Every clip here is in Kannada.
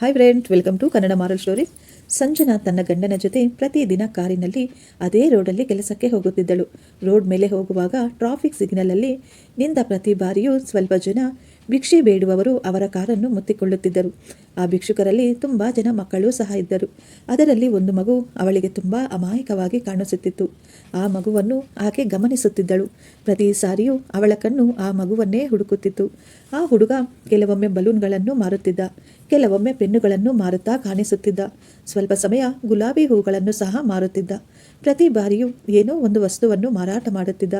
Hi friend welcome to Kannada moral story Sanjana ತನ್ನ ಗಂಡನ ಜೊತೆ ಪ್ರತಿದಿನ ಕಾರಿನಲ್ಲಿ ಅದೇ ರೋಡಲ್ಲಿ ಕೆಲಸಕ್ಕೆ ಹೋಗುತ್ತಿದ್ದಳು. ರೋಡ್ ಮೇಲೆ ಹೋಗುವಾಗ ಟ್ರಾಫಿಕ್ ಸಿಗ್ನಲಲ್ಲಿ ನಿಂತ ಪ್ರತಿ ಬಾರಿಯೂ ಸ್ವಲ್ಪ ಜನ ಭಿಕ್ಷೆ ಬೇಡುವವರು ಅವರ ಕಾರನ್ನು ಮುತ್ತಿಕೊಳ್ಳುತ್ತಿದ್ದರು. ಆ ಭಿಕ್ಷುಕರಲ್ಲಿ ತುಂಬ ಜನ ಮಕ್ಕಳು ಸಹ ಇದ್ದರು. ಅದರಲ್ಲಿ ಒಂದು ಮಗು ಅವಳಿಗೆ ತುಂಬ ಅಮಾಯಕವಾಗಿ ಕಾಣಿಸುತ್ತಿತ್ತು. ಆ ಮಗುವನ್ನು ಆಕೆ ಗಮನಿಸುತ್ತಿದ್ದಳು. ಪ್ರತಿ ಸಾರಿಯೂ ಅವಳ ಕಣ್ಣು ಆ ಮಗುವನ್ನೇ ಹುಡುಕುತ್ತಿತ್ತು. ಆ ಹುಡುಗ ಕೆಲವೊಮ್ಮೆ ಬಲೂನ್ಗಳನ್ನು ಮಾರುತ್ತಿದ್ದ, ಕೆಲವೊಮ್ಮೆ ಪೆನ್ನುಗಳನ್ನು ಮಾರುತ್ತಾ ಕಾಣಿಸುತ್ತಿದ್ದ, ಸ್ವಲ್ಪ ಸಮಯ ಗುಲಾಬಿ ಹೂಗಳನ್ನು ಸಹ ಮಾರುತ್ತಿದ್ದ. ಪ್ರತಿ ಬಾರಿಯೂ ಏನೋ ಒಂದು ವಸ್ತುವನ್ನು ಮಾರಾಟ ಮಾಡುತ್ತಿದ್ದ.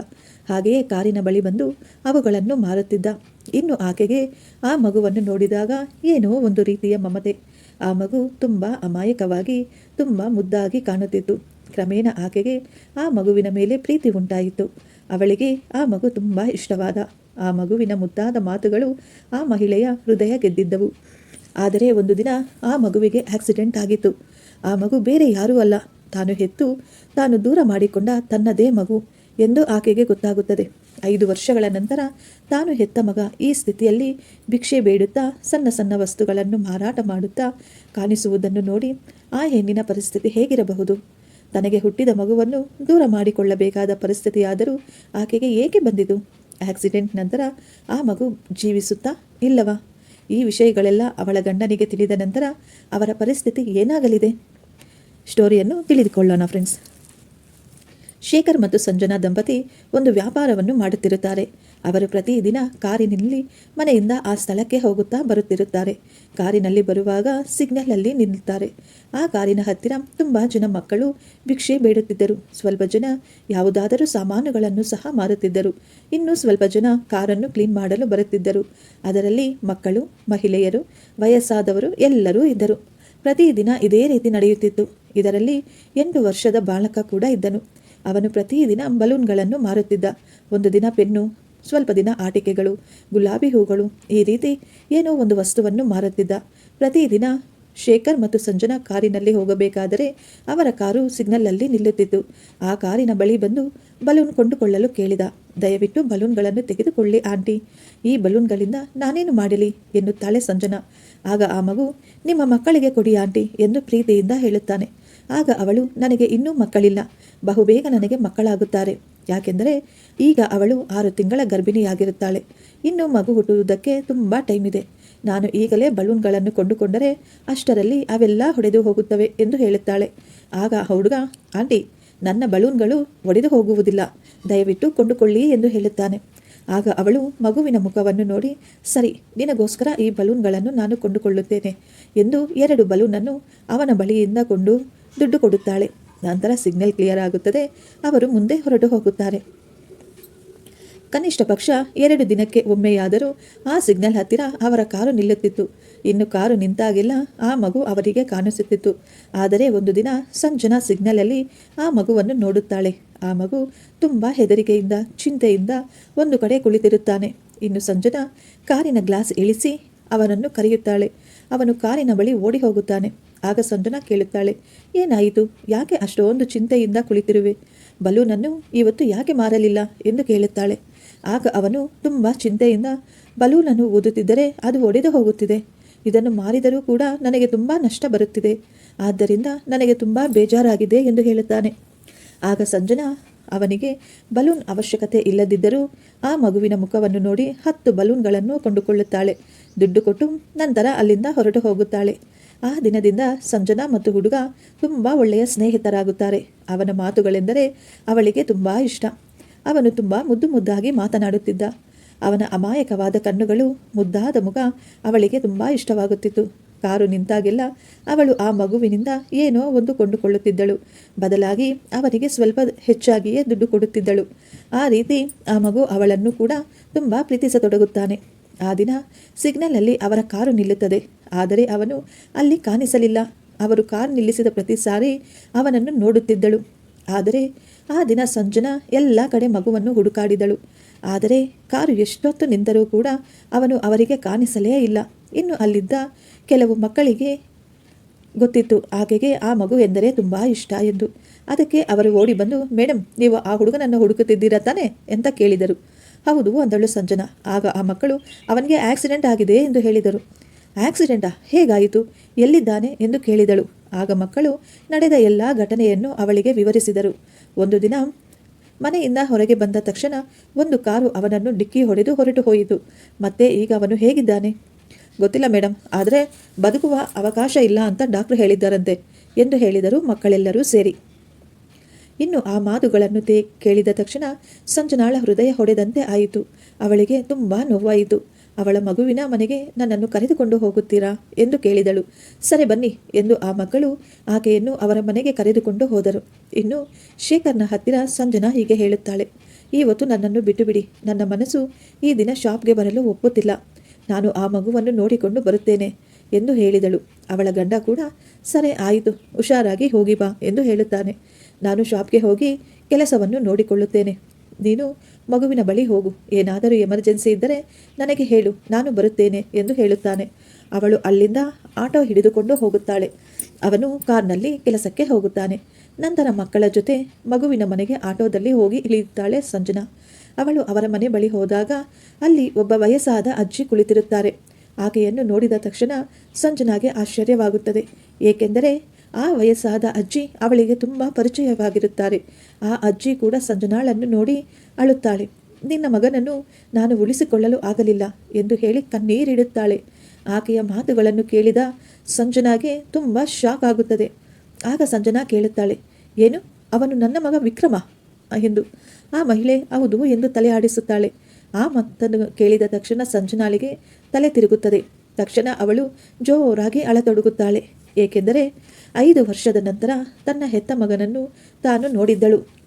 ಹಾಗೆಯೇ ಕಾರಿನ ಬಳಿ ಬಂದು ಅವುಗಳನ್ನು ಮಾರುತ್ತಿದ್ದ. ಇನ್ನು ಆಕೆಗೆ ಆ ಮಗುವನ್ನು ನೋಡಿದಾಗ ಏನೋ ಒಂದು ರೀತಿಯ ಮಮತೆ. ಆ ಮಗು ತುಂಬ ಅಮಾಯಕವಾಗಿ, ತುಂಬ ಮುದ್ದಾಗಿ ಕಾಣುತ್ತಿತ್ತು. ಕ್ರಮೇಣ ಆಕೆಗೆ ಆ ಮಗುವಿನ ಮೇಲೆ ಪ್ರೀತಿ ಉಂಟಾಯಿತು. ಅವಳಿಗೆ ಆ ಮಗು ತುಂಬ ಇಷ್ಟವಾದ, ಆ ಮಗುವಿನ ಮುದ್ದಾದ ಮಾತುಗಳು ಆ ಮಹಿಳೆಯ ಹೃದಯ ಗೆದ್ದಿದ್ದವು. ಆದರೆ ಒಂದು ದಿನ ಆ ಮಗುವಿಗೆ ಆಕ್ಸಿಡೆಂಟ್ ಆಗಿತ್ತು. ಆ ಮಗು ಬೇರೆ ಯಾರೂ ಅಲ್ಲ. ತಾನು ಹೆತ್ತು ತಾನು ದೂರ ಮಾಡಿಕೊಂಡ ತನ್ನದೇ ಮಗು ಎಂದು ಆಕೆಗೆ ಗೊತ್ತಾಗುತ್ತದೆ. ಐದು ವರ್ಷಗಳ ನಂತರ ತಾನು ಹೆತ್ತ ಮಗ ಈ ಸ್ಥಿತಿಯಲ್ಲಿ ಭಿಕ್ಷೆ ಬೇಡುತ್ತಾ ಸಣ್ಣ ಸಣ್ಣ ವಸ್ತುಗಳನ್ನು ಮಾರಾಟ ಮಾಡುತ್ತಾ ಕಾಣಿಸುವುದನ್ನು ನೋಡಿ ಆ ಹೆಣ್ಣಿನ ಪರಿಸ್ಥಿತಿ ಹೇಗಿರಬಹುದು? ತನಗೆ ಹುಟ್ಟಿದ ಮಗುವನ್ನು ದೂರ ಮಾಡಿಕೊಳ್ಳಬೇಕಾದ ಪರಿಸ್ಥಿತಿಯಾದರೂ ಆಕೆಗೆ ಏಕೆ ಬಂದಿತು? ಆಕ್ಸಿಡೆಂಟ್ ನಂತರ ಆ ಮಗು ಜೀವಿಸುತ್ತಾ ಇಲ್ಲವಾ? ಈ ವಿಷಯಗಳೆಲ್ಲ ಅವಳ ಗಂಡನಿಗೆ ತಿಳಿದ ನಂತರ ಅವರ ಪರಿಸ್ಥಿತಿ ಏನಾಗಲಿದೆ? ಸ್ಟೋರಿಯನ್ನು ತಿಳಿದುಕೊಳ್ಳೋಣ ಫ್ರೆಂಡ್ಸ್. ಶೇಖರ್ ಮತ್ತು ಸಂಜನಾ ದಂಪತಿ ಒಂದು ವ್ಯಾಪಾರವನ್ನು ಮಾಡುತ್ತಿರುತ್ತಾರೆ. ಅವರು ಪ್ರತಿದಿನ ಕಾರಿನಲ್ಲಿ ಮನೆಯಿಂದ ಆ ಸ್ಥಳಕ್ಕೆ ಹೋಗುತ್ತಾ ಬರುತ್ತಿರುತ್ತಾರೆ. ಕಾರಿನಲ್ಲಿ ಬರುವಾಗ ಸಿಗ್ನಲಲ್ಲಿ ನಿಲ್ಲುತ್ತಾರೆ. ಆ ಕಾರಿನ ಹತ್ತಿರ ತುಂಬ ಜನ ಮಕ್ಕಳು ಭಿಕ್ಷೆ ಬೇಡುತ್ತಿದ್ದರು. ಸ್ವಲ್ಪ ಜನ ಯಾವುದಾದರೂ ಸಾಮಾನುಗಳನ್ನು ಸಹ ಮಾರುತ್ತಿದ್ದರು. ಇನ್ನು ಸ್ವಲ್ಪ ಜನ ಕಾರನ್ನು ಕ್ಲೀನ್ ಮಾಡಲು ಬರುತ್ತಿದ್ದರು. ಅದರಲ್ಲಿ ಮಕ್ಕಳು, ಮಹಿಳೆಯರು, ವಯಸ್ಸಾದವರು ಎಲ್ಲರೂ ಇದ್ದರು. ಪ್ರತಿದಿನ ಇದೇ ರೀತಿ ನಡೆಯುತ್ತಿತ್ತು. ಇದರಲ್ಲಿ ಎಂಟು ವರ್ಷದ ಬಾಲಕ ಕೂಡ ಇದ್ದನು. ಅವನು ಪ್ರತಿದಿನ ಬಲೂನ್ಗಳನ್ನು ಮಾರುತ್ತಿದ್ದ. ಒಂದು ದಿನ ಪೆನ್ನು, ಸ್ವಲ್ಪ ದಿನ ಆಟಿಕೆಗಳು, ಗುಲಾಬಿ ಹೂಗಳು, ಈ ರೀತಿ ಏನೋ ಒಂದು ವಸ್ತುವನ್ನು ಮಾರುತ್ತಿದ್ದ. ಪ್ರತಿದಿನ ಶೇಖರ್ ಮತ್ತು ಸಂಜನಾ ಕಾರಿನಲ್ಲಿ ಹೋಗಬೇಕಾದರೆ ಅವರ ಕಾರು ಸಿಗ್ನಲಲ್ಲಿ ನಿಲ್ಲುತ್ತಿತ್ತು. ಆ ಕಾರಿನ ಬಳಿ ಬಂದು ಬಲೂನ್ ಕೊಂಡುಕೊಳ್ಳಲು ಕೇಳಿದ. ದಯವಿಟ್ಟು ಬಲೂನ್ಗಳನ್ನು ತೆಗೆದುಕೊಳ್ಳಿ, ಆಂಟಿ. ಈ ಬಲೂನ್ಗಳಿಂದ ನಾನೇನು ಮಾಡಲಿ? ಎನ್ನುತ್ತಾಳೆ ಸಂಜನಾ. ಆಗ ಆ ಮಗು, ನಿಮ್ಮ ಮಕ್ಕಳಿಗೆ ಕೊಡಿ, ಆಂಟಿ, ಎಂದು ಪ್ರೀತಿಯಿಂದ ಹೇಳುತ್ತಾನೆ. ಆಗ ಅವಳು, ನನಗೆ ಇನ್ನೂ ಮಕ್ಕಳಿಲ್ಲ. ಬಹುಬೇಗ ನನಗೆ ಮಕ್ಕಳಾಗುತ್ತಾರೆ. ಯಾಕೆಂದರೆ ಈಗ ಅವಳು ಆರು ತಿಂಗಳ ಗರ್ಭಿಣಿಯಾಗಿರುತ್ತಾಳೆ. ಇನ್ನು ಮಗು ಹುಟ್ಟುವುದಕ್ಕೆ ತುಂಬ ಟೈಮ್ ಇದೆ ನಾನು ಈಗಲೇ ಬಲೂನ್ಗಳನ್ನು ಕೊಂಡುಕೊಂಡರೆ ಅಷ್ಟರಲ್ಲಿ ಅವೆಲ್ಲ ಹೊಡೆದು ಹೋಗುತ್ತವೆ ಎಂದು ಹೇಳುತ್ತಾಳೆ. ಆಗ ಹುಡುಗ, ಆಂಟಿ, ನನ್ನ ಬಲೂನ್ಗಳು ಒಡೆದು ಹೋಗುವುದಿಲ್ಲ. ದಯವಿಟ್ಟು ಕೊಂಡುಕೊಳ್ಳಿ ಎಂದು ಹೇಳುತ್ತಾನೆ. ಆಗ ಅವಳು ಮಗುವಿನ ಮುಖವನ್ನು ನೋಡಿ, ಸರಿ, ನಿನಗೋಸ್ಕರ ಈ ಬಲೂನ್ಗಳನ್ನು ನಾನು ಕೊಂಡುಕೊಳ್ಳುತ್ತೇನೆ ಎಂದು ಎರಡು ಬಲೂನನ್ನು ಅವನ ಬಳಿಯಿಂದ ಕೊಂಡು ದುಡ್ಡು ಕೊಡುತ್ತಾಳೆ. ನಂತರ ಸಿಗ್ನಲ್ ಕ್ಲಿಯರ್ ಆಗುತ್ತದೆ. ಅವರು ಮುಂದೆ ಹೊರಟು ಹೋಗುತ್ತಾರೆ. ಕನಿಷ್ಠ ಪಕ್ಷ ಎರಡು ದಿನಕ್ಕೆ ಒಮ್ಮೆಯಾದರೂ ಆ ಸಿಗ್ನಲ್ ಹತ್ತಿರ ಅವರ ಕಾರು ನಿಲ್ಲುತ್ತಿತ್ತು. ಇನ್ನು ಕಾರು ನಿಂತಾಗೆಲ್ಲ ಆ ಮಗು ಅವರಿಗೆ ಕಾಣಿಸುತ್ತಿತ್ತು. ಆದರೆ ಒಂದು ದಿನ ಸಂಜನಾ ಸಿಗ್ನಲಲ್ಲಿ ಆ ಮಗುವನ್ನು ನೋಡುತ್ತಾಳೆ. ಆ ಮಗು ತುಂಬ ಹೆದರಿಕೆಯಿಂದ, ಚಿಂತೆಯಿಂದ ಒಂದು ಕಡೆ ಕುಳಿತಿರುತ್ತಾನೆ. ಇನ್ನು ಸಂಜನಾ ಕಾರಿನ ಗ್ಲಾಸ್ ಇಳಿಸಿ ಅವನನ್ನು ಕರೆಯುತ್ತಾಳೆ. ಅವನು ಕಾರಿನ ಬಳಿ ಓಡಿ ಹೋಗುತ್ತಾನೆ ಆಗ ಸಂಜನಾ ಕೇಳುತ್ತಾಳೆ, ಏನಾಯಿತು? ಯಾಕೆ ಅಷ್ಟೊಂದು ಚಿಂತೆಯಿಂದ ಕುಳಿತಿರುವೆ? ಬಲೂನನ್ನು ಇವತ್ತು ಯಾಕೆ ಮಾರಲಿಲ್ಲ? ಎಂದು ಕೇಳುತ್ತಾಳೆ. ಆಗ ಅವನು ತುಂಬ ಚಿಂತೆಯಿಂದ ಬಲೂನನ್ನು ಊದುತ್ತಿದ್ದರೆ ಅದು ಒಡೆದು ಹೋಗುತ್ತಿದೆ. ಇದನ್ನು ಮಾರಿದರೂ ಕೂಡ ನನಗೆ ತುಂಬ ನಷ್ಟ ಬರುತ್ತಿದೆ. ಆದ್ದರಿಂದ ನನಗೆ ತುಂಬ ಬೇಜಾರಾಗಿದೆ ಎಂದು ಹೇಳುತ್ತಾನೆ. ಆಗ ಸಂಜನಾ ಅವನಿಗೆ ಬಲೂನ್ ಅವಶ್ಯಕತೆ ಇಲ್ಲದಿದ್ದರೂ ಆ ಮಗುವಿನ ಮುಖವನ್ನು ನೋಡಿ ಹತ್ತು ಬಲೂನ್ಗಳನ್ನು ಕೊಂಡುಕೊಳ್ಳುತ್ತಾಳೆ. ದುಡ್ಡು ಕೊಟ್ಟು ನಂತರ ಅಲ್ಲಿಂದ ಹೊರಟು ಹೋಗುತ್ತಾಳೆ. ಆ ದಿನದಿಂದ ಸಂಜನಾ ಮತ್ತು ಹುಡುಗ ತುಂಬ ಒಳ್ಳೆಯ ಸ್ನೇಹಿತರಾಗುತ್ತಾರೆ. ಅವನ ಮಾತುಗಳೆಂದರೆ ಅವಳಿಗೆ ತುಂಬ ಇಷ್ಟ. ಅವನು ತುಂಬ ಮುದ್ದು ಮುದ್ದಾಗಿ ಮಾತನಾಡುತ್ತಿದ್ದ. ಅವನ ಅಮಾಯಕವಾದ ಕಣ್ಣುಗಳು, ಮುದ್ದಾದ ಮುಖ ಅವಳಿಗೆ ತುಂಬ ಇಷ್ಟವಾಗುತ್ತಿತ್ತು. ಕಾರು ನಿಂತಾಗೆಲ್ಲ ಅವಳು ಆ ಮಗುವಿನಿಂದ ಏನೋ ಒಂದು ಕೊಂಡುಕೊಳ್ಳುತ್ತಿದ್ದಳು. ಬದಲಾಗಿ ಅವನಿಗೆ ಸ್ವಲ್ಪ ಹೆಚ್ಚಾಗಿಯೇ ದುಡ್ಡು ಕೊಡುತ್ತಿದ್ದಳು. ಆ ರೀತಿ ಆ ಮಗು ಅವಳನ್ನು ಕೂಡ ತುಂಬ ಪ್ರೀತಿಸತೊಡಗುತ್ತಾನೆ. ಆ ದಿನ ಸಿಗ್ನಲಲ್ಲಿ ಅವರ ಕಾರು ನಿಲ್ಲುತ್ತದೆ. ಆದರೆ ಅವನು ಅಲ್ಲಿ ಕಾಣಿಸಲಿಲ್ಲ. ಅವರು ಕಾರ್ ನಿಲ್ಲಿಸಿದ ಪ್ರತಿ ಸಾರಿ ಅವನನ್ನು ನೋಡುತ್ತಿದ್ದಳು. ಆದರೆ ಆ ದಿನ ಸಂಜನಾ ಎಲ್ಲ ಕಡೆ ಮಗುವನ್ನು ಹುಡುಕಾಡಿದಳು. ಆದರೆ ಕಾರು ಎಷ್ಟೊತ್ತು ನಿಂತರೂ ಕೂಡ ಅವನು ಅವರಿಗೆ ಕಾಣಿಸಲೇ ಇಲ್ಲ. ಇನ್ನು ಅಲ್ಲಿದ್ದ ಕೆಲವು ಮಕ್ಕಳಿಗೆ ಗೊತ್ತಿತ್ತು. ಆಕೆಗೆ ಆ ಮಗು ಎಂದರೆ ತುಂಬ ಇಷ್ಟ ಎಂದು. ಅದಕ್ಕೆ ಅವರು ಓಡಿ ಬಂದು ಮೇಡಮ್ ನೀವು ಆ ಹುಡುಗನನ್ನು ಹುಡುಕುತ್ತಿದ್ದೀರಾ ತಾನೆ? ಅಂತ ಕೇಳಿದರು. ಹೌದು, ಅಂದಳು ಸಂಜನಾ. ಆಗ ಆ ಮಕ್ಕಳು, ಅವನಿಗೆ ಆಕ್ಸಿಡೆಂಟ್ ಆಗಿದೆ ಎಂದು ಹೇಳಿದರು. ಆಕ್ಸಿಡೆಂಟಾ? ಹೇಗಾಯಿತು? ಎಲ್ಲಿದ್ದಾನೆ? ಎಂದು ಕೇಳಿದಳು. ಆಗ ಮಕ್ಕಳು ನಡೆದ ಎಲ್ಲ ಘಟನೆಯನ್ನು ಅವಳಿಗೆ ವಿವರಿಸಿದರು. ಒಂದು ದಿನ ಮನೆಯಿಂದ ಹೊರಗೆ ಬಂದ ತಕ್ಷಣ ಒಂದು ಕಾರು ಅವನನ್ನು ಡಿಕ್ಕಿ ಹೊಡೆದು ಹೊರಟು ಹೋಯಿತು. ಮತ್ತೆ ಈಗ ಅವನು ಹೇಗಿದ್ದಾನೆ? ಗೊತ್ತಿಲ್ಲ ಮೇಡಮ್ ಆದರೆ ಬದುಕುವ ಅವಕಾಶ ಇಲ್ಲ ಅಂತ ಡಾಕ್ಟ್ರು ಹೇಳಿದ್ದಾರಂತೆ ಎಂದು ಹೇಳಿದರು ಮಕ್ಕಳೆಲ್ಲರೂ ಸೇರಿ. ಇನ್ನು ಆ ಮಾತುಗಳನ್ನು ಕೇಳಿದ ತಕ್ಷಣ ಸಂಜನಾಳ ಹೃದಯ ಹೊಡೆದಂತೆ ಆಯಿತು. ಅವಳಿಗೆ ತುಂಬ ನೋವಾಯಿತು. ಅವಳ ಮಗುವಿನ ಮನೆಗೆ ನನ್ನನ್ನು ಕರೆದುಕೊಂಡು ಹೋಗುತ್ತೀರಾ ಎಂದು ಕೇಳಿದಳು. ಸರಿ ಬನ್ನಿ ಎಂದು ಆ ಮಕ್ಕಳು ಆಕೆಯನ್ನು ಅವರ ಮನೆಗೆ ಕರೆದುಕೊಂಡು ಹೋದರು. ಇನ್ನು ಶೇಖರ್ನ ಹತ್ತಿರ ಸಂಜನಾ ಹೀಗೆ ಹೇಳುತ್ತಾಳೆ ಇವತ್ತು ನನ್ನನ್ನು ಬಿಟ್ಟುಬಿಡಿ. ನನ್ನ ಮನಸ್ಸು ಈ ದಿನ ಶಾಪ್ಗೆ ಬರಲು ಒಪ್ಪುತ್ತಿಲ್ಲ. ನಾನು ಆ ಮಗುವನ್ನು ನೋಡಿಕೊಂಡು ಬರುತ್ತೇನೆ ಎಂದು ಹೇಳಿದಳು. ಅವಳ ಗಂಡ ಕೂಡ, ಸರಿ ಆಯಿತು, ಹುಷಾರಾಗಿ ಹೋಗಿ ಬಾ ಎಂದು ಹೇಳುತ್ತಾನೆ. ನಾನು ಶಾಪ್ಗೆ ಹೋಗಿ ಕೆಲಸವನ್ನು ನೋಡಿಕೊಳ್ಳುತ್ತೇನೆ. ನೀನು ಮಗುವಿನ ಬಳಿ ಹೋಗು. ಏನಾದರೂ ಎಮರ್ಜೆನ್ಸಿ ಇದ್ದರೆ ನನಗೆ ಹೇಳು. ನಾನು ಬರುತ್ತೇನೆ ಎಂದು ಹೇಳುತ್ತಾನೆ. ಅವಳು ಅಲ್ಲಿಂದ ಆಟೋ ಹಿಡಿದುಕೊಂಡು ಹೋಗುತ್ತಾಳೆ. ಅವನು ಕಾರ್ನಲ್ಲಿ ಕೆಲಸಕ್ಕೆ ಹೋಗುತ್ತಾನೆ. ನಂತರ ಮಕ್ಕಳ ಜೊತೆ ಮಗುವಿನ ಮನೆಗೆ ಆಟೋದಲ್ಲಿ ಹೋಗಿ ಇಳಿಯುತ್ತಾಳೆ ಸಂಜನಾ. ಅವಳು ಅವರ ಮನೆ ಬಳಿ ಹೋದಾಗ ಅಲ್ಲಿ ಒಬ್ಬ ವಯಸ್ಸಾದ ಅಜ್ಜಿ ಕುಳಿತಿರುತ್ತಾರೆ. ಆಕೆಯನ್ನು ನೋಡಿದ ತಕ್ಷಣ ಸಂಜನಾಗೆ ಆಶ್ಚರ್ಯವಾಗುತ್ತದೆ. ಏಕೆಂದರೆ ಆ ವಯಸ್ಸಾದ ಅಜ್ಜಿ ಅವಳಿಗೆ ತುಂಬ ಪರಿಚಯವಾಗಿರುತ್ತಾರೆ. ಆ ಅಜ್ಜಿ ಕೂಡ ಸಂಜನಾಳನ್ನು ನೋಡಿ ಅಳುತ್ತಾಳೆ. ನಿನ್ನ ಮಗನನ್ನು ನಾನು ಉಳಿಸಿಕೊಳ್ಳಲು ಆಗಲಿಲ್ಲ ಎಂದು ಹೇಳಿ ಕಣ್ಣೀರಿಡುತ್ತಾಳೆ. ಆಕೆಯ ಮಾತುಗಳನ್ನು ಕೇಳಿದ ಸಂಜನಾಗೆ ತುಂಬ ಶಾಕ್ ಆಗುತ್ತದೆ. ಆಗ ಸಂಜನಾ ಕೇಳುತ್ತಾಳೆ, ಏನು? ಅವನು ನನ್ನ ಮಗ ವಿಕ್ರಮ? ಎಂದು. ಆ ಮಹಿಳೆ, ಹೌದು ಎಂದು ತಲೆ ಆಡಿಸುತ್ತಾಳೆ. ಆ ಮತ್ತನ್ನು ಕೇಳಿದ ತಕ್ಷಣ ಸಂಜನಾಳಿಗೆ ತಲೆ ತಿರುಗುತ್ತದೆ. ತಕ್ಷಣ ಅವಳು ಜೋರಾಗಿ ಅಳತೊಡಗುತ್ತಾಳೆ. ಏಕೆಂದರೆ ಐದು ವರ್ಷದ ನಂತರ ತನ್ನ ಹೆತ್ತ ಮಗನನ್ನು ತಾನು ನೋಡಿದ್ದಳು.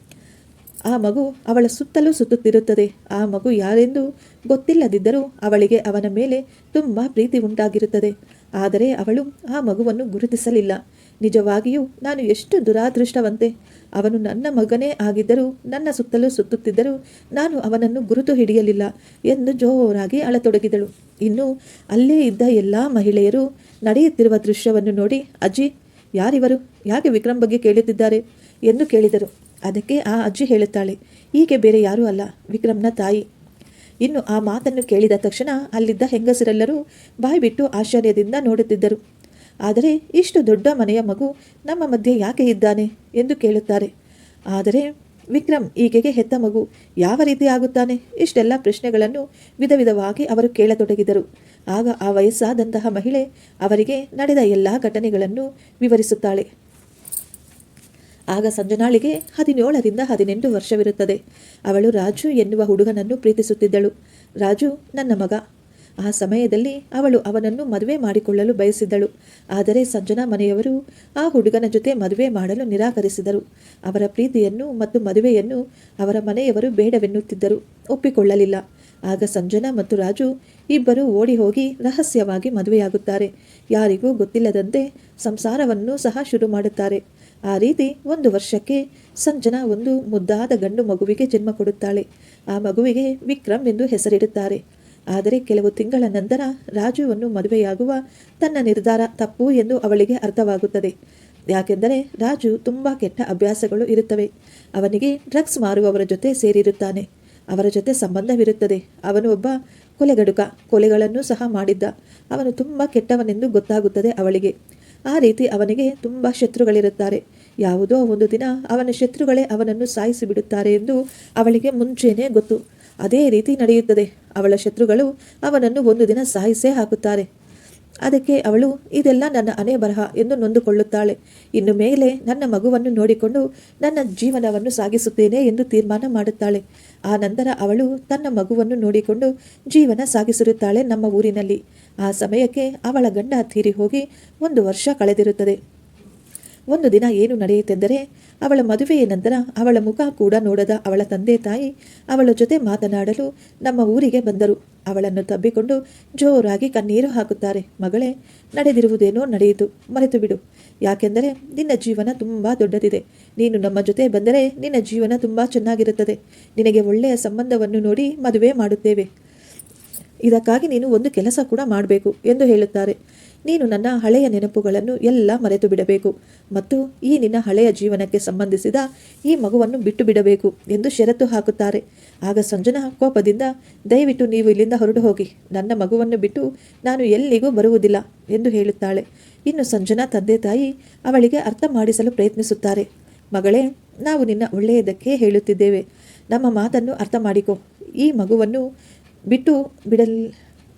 ಆ ಮಗು ಅವಳ ಸುತ್ತಲೂ ಸುತ್ತುತ್ತಿರುತ್ತದೆ. ಆ ಮಗು ಯಾರೆಂದು ಗೊತ್ತಿಲ್ಲದಿದ್ದರೂ ಅವಳಿಗೆ ಅವನ ಮೇಲೆ ತುಂಬ ಪ್ರೀತಿ ಉಂಟಾಗಿರುತ್ತದೆ. ಆದರೆ ಅವಳು ಆ ಮಗುವನ್ನು ಗುರುತಿಸಲಿಲ್ಲ. ನಿಜವಾಗಿಯೂ ನಾನು ಎಷ್ಟು ದುರಾದೃಷ್ಟವಂತೆ. ಅವನು ನನ್ನ ಮಗನೇ ಆಗಿದ್ದರೂ, ನನ್ನ ಸುತ್ತಲೂ ಸುತ್ತುತ್ತಿದ್ದರೂ ನಾನು ಅವನನ್ನು ಗುರುತು ಹಿಡಿಯಲಿಲ್ಲ ಎಂದು ಜೋರಾಗಿ ಅಳತೊಡಗಿದಳು. ಇನ್ನು ಅಲ್ಲೇ ಇದ್ದ ಎಲ್ಲ ಮಹಿಳೆಯರು ನಡೆಯುತ್ತಿರುವ ದೃಶ್ಯವನ್ನು ನೋಡಿ ಅಜ್ಜಿ ಯಾರಿವರು? ಯಾಕೆ ವಿಕ್ರಮ್ ಬಗ್ಗೆ ಕೇಳುತ್ತಿದ್ದಾರೆ ಎಂದು ಕೇಳಿದರು. ಅದಕ್ಕೆ ಆ ಅಜ್ಜಿ ಹೇಳುತ್ತಾಳೆ ಈಕೆ ಬೇರೆ ಯಾರೂ ಅಲ್ಲ, ವಿಕ್ರಮ್ನ ತಾಯಿ. ಇನ್ನು ಆ ಮಾತನ್ನು ಕೇಳಿದ ತಕ್ಷಣ ಅಲ್ಲಿದ್ದ ಹೆಂಗಸರೆಲ್ಲರೂ ಬಾಯ್ಬಿಟ್ಟು ಆಶ್ಚರ್ಯದಿಂದ ನೋಡುತ್ತಿದ್ದರು. ಆದರೆ, ಇಷ್ಟು ದೊಡ್ಡ ಮನೆಯ ಮಗು ನಮ್ಮ ಮಧ್ಯೆ ಯಾಕೆ ಇದ್ದಾನೆ ಎಂದು ಕೇಳುತ್ತಾರೆ. ಆದರೆ, ವಿಕ್ರಮ್ ಈಕೆಗೆ ಹೆತ್ತ ಮಗು ಯಾವ ರೀತಿ ಆಗುತ್ತಾನೆ? ಇಷ್ಟೆಲ್ಲ ಪ್ರಶ್ನೆಗಳನ್ನು ವಿಧ ವಿಧವಾಗಿ ಅವರು ಕೇಳತೊಡಗಿದರು. ಆಗ ಆ ವಯಸ್ಸಾದಂತಹ ಮಹಿಳೆ ಅವರಿಗೆ ನಡೆದ ಎಲ್ಲ ಘಟನೆಗಳನ್ನು ವಿವರಿಸುತ್ತಾಳೆ. ಆಗ ಸಂಜನಾಳಿಗೆ ಹದಿನೇಳರಿಂದ ಹದಿನೆಂಟು ವರ್ಷವಿರುತ್ತದೆ. ಅವಳು ರಾಜು ಎನ್ನುವ ಹುಡುಗನನ್ನು ಪ್ರೀತಿಸುತ್ತಿದ್ದಳು. ರಾಜು ನನ್ನ ಮಗ. ಆ ಸಮಯದಲ್ಲಿ ಅವಳು ಅವನನ್ನು ಮದುವೆ ಮಾಡಿಕೊಳ್ಳಲು ಬಯಸಿದ್ದಳು. ಆದರೆ ಸಂಜನಾ ಮನೆಯವರು ಆ ಹುಡುಗನ ಜೊತೆ ಮದುವೆ ಮಾಡಲು ನಿರಾಕರಿಸಿದರು. ಅವರ ಪ್ರೀತಿಯನ್ನು ಮತ್ತು ಮದುವೆಯನ್ನು ಅವರ ಮನೆಯವರು ಬೇಡವೆನ್ನುತ್ತಿದ್ದರು. ಒಪ್ಪಿಕೊಳ್ಳಲಿಲ್ಲ. ಆಗ ಸಂಜನಾ ಮತ್ತು ರಾಜು ಇಬ್ಬರು ಓಡಿ ಹೋಗಿ ರಹಸ್ಯವಾಗಿ ಮದುವೆಯಾಗುತ್ತಾರೆ. ಯಾರಿಗೂ ಗೊತ್ತಿಲ್ಲದಂತೆ ಸಂಸಾರವನ್ನು ಸಹ ಶುರು ಮಾಡುತ್ತಾರೆ. ಆ ರೀತಿ ಒಂದು ವರ್ಷಕ್ಕೆ ಸಂಜನಾ ಒಂದು ಮುದ್ದಾದ ಗಂಡು ಮಗುವಿಗೆ ಜನ್ಮ ಕೊಡುತ್ತಾಳೆ. ಆ ಮಗುವಿಗೆ ವಿಕ್ರಮ್ ಎಂದು ಹೆಸರಿಡುತ್ತಾರೆ. ಆದರೆ ಕೆಲವು ತಿಂಗಳ ನಂತರ ರಾಜುವನ್ನು ಮದುವೆಯಾಗುವ ತನ್ನ ನಿರ್ಧಾರ ತಪ್ಪು ಎಂದು ಅವಳಿಗೆ ಅರ್ಥವಾಗುತ್ತದೆ. ಯಾಕೆಂದರೆ ರಾಜು ತುಂಬ ಕೆಟ್ಟ ಅಭ್ಯಾಸಗಳು ಇರುತ್ತವೆ. ಅವನಿಗೆ ಡ್ರಗ್ಸ್ ಮಾರುವವರ ಜೊತೆ ಸೇರಿರುತ್ತಾನೆ. ಅವರ ಜೊತೆ ಸಂಬಂಧವಿರುತ್ತದೆ. ಅವನು ಒಬ್ಬ ಕೊಲೆಗಡುಕ. ಕೊಲೆಗಳನ್ನು ಸಹ ಮಾಡಿದ್ದ. ಅವನು ತುಂಬ ಕೆಟ್ಟವನೆಂದು ಗೊತ್ತಾಗುತ್ತದೆ ಅವಳಿಗೆ. ಆ ರೀತಿ ಅವನಿಗೆ ತುಂಬ ಶತ್ರುಗಳಿರುತ್ತಾರೆ. ಯಾವುದೋ ಒಂದು ದಿನ ಅವನ ಶತ್ರುಗಳೇ ಅವನನ್ನು ಸಾಯಿಸಿ ಬಿಡುತ್ತಾರೆ ಎಂದು ಅವಳಿಗೆ ಮುಂಚೆನೇ ಗೊತ್ತು. ಅದೇ ರೀತಿ ನಡೆಯುತ್ತದೆ. ಅವಳ ಶತ್ರುಗಳು ಅವನನ್ನು ಒಂದು ದಿನ ಸಾಯಿಸೇ ಹಾಕುತ್ತಾರೆ. ಅದಕ್ಕೆ ಅವಳು, ಇದೆಲ್ಲ ನನ್ನ ಅನೇ ಬರಹ ಎಂದು ನೊಂದುಕೊಳ್ಳುತ್ತಾಳೆ. ಇನ್ನು ಮೇಲೆ ನನ್ನ ಮಗುವನ್ನು ನೋಡಿಕೊಂಡು ನನ್ನ ಜೀವನವನ್ನು ಸಾಗಿಸುತ್ತೇನೆ ಎಂದು ತೀರ್ಮಾನ ಮಾಡುತ್ತಾಳೆ. ಆ ನಂತರ ಅವಳು ತನ್ನ ಮಗುವನ್ನು ನೋಡಿಕೊಂಡು ಜೀವನ ಸಾಗಿಸಿರುತ್ತಾಳೆ ನಮ್ಮ ಊರಿನಲ್ಲಿ. ಆ ಸಮಯಕ್ಕೆ ಅವಳ ಗಂಡ ತೀರಿ ಹೋಗಿ ಒಂದು ವರ್ಷ ಕಳೆದಿರುತ್ತದೆ. ಒಂದು ದಿನ ಏನು ನಡೆಯುತ್ತೆಂದರೆ ಅವಳ ಮದುವೆಯ ನಂತರ ಅವಳ ಮುಖ ಕೂಡ ನೋಡದ ಅವಳ ತಂದೆ ತಾಯಿ ಅವಳ ಜೊತೆ ಮಾತನಾಡಲು ನಮ್ಮ ಊರಿಗೆ ಬಂದರು. ಅವಳನ್ನು ತಬ್ಬಿಕೊಂಡು ಜೋರಾಗಿ ಕಣ್ಣೀರು ಹಾಕುತ್ತಾರೆ. ಮಗಳೇ, ನಡೆದಿರುವುದೇನೋ ನಡೆಯಿತು. ಮರೆತು ಬಿಡು. ಯಾಕೆಂದರೆ ನಿನ್ನ ಜೀವನ ತುಂಬ ದೊಡ್ಡದಿದೆ. ನೀನು ನಮ್ಮ ಜೊತೆ ಬಂದರೆ ನಿನ್ನ ಜೀವನ ತುಂಬ ಚೆನ್ನಾಗಿರುತ್ತದೆ. ನಿನಗೆ ಒಳ್ಳೆಯ ಸಂಬಂಧವನ್ನು ನೋಡಿ ಮದುವೆ ಮಾಡುತ್ತೇವೆ. ಇದಕ್ಕಾಗಿ ನೀನು ಒಂದು ಕೆಲಸ ಕೂಡ ಮಾಡಬೇಕು ಎಂದು ಹೇಳುತ್ತಾರೆ. ನೀನು ನನ್ನ ಹಳೆಯ ನೆನಪುಗಳನ್ನು ಎಲ್ಲ ಮರೆತು ಬಿಡಬೇಕು ಮತ್ತು ಈ ನಿನ್ನ ಹಳೆಯ ಜೀವನಕ್ಕೆ ಸಂಬಂಧಿಸಿದ ಈ ಮಗುವನ್ನು ಬಿಟ್ಟು ಬಿಡಬೇಕು ಎಂದು ಷರತ್ತು ಹಾಕುತ್ತಾರೆ. ಆಗ ಸಂಜನಾ ಕೋಪದಿಂದ ದಯವಿಟ್ಟು ನೀವು ಇಲ್ಲಿಂದ ಹೊರಟು ಹೋಗಿ. ನನ್ನ ಮಗುವನ್ನು ಬಿಟ್ಟು ನಾನು ಎಲ್ಲಿಗೂ ಬರುವುದಿಲ್ಲ ಎಂದು ಹೇಳುತ್ತಾಳೆ. ಇನ್ನು ಸಂಜನಾ ತಂದೆ ತಾಯಿ ಅವಳಿಗೆ ಅರ್ಥ ಮಾಡಿಸಲು ಪ್ರಯತ್ನಿಸುತ್ತಾರೆ. ಮಗಳೇ, ನಾವು ನಿನ್ನ ಒಳ್ಳೆಯದಕ್ಕೆ ಹೇಳುತ್ತಿದ್ದೇವೆ. ನಮ್ಮ ಮಾತನ್ನು ಅರ್ಥ ಮಾಡಿಕೊ. ಈ ಮಗುವನ್ನು ಬಿಟ್ಟು ಬಿಡಲ್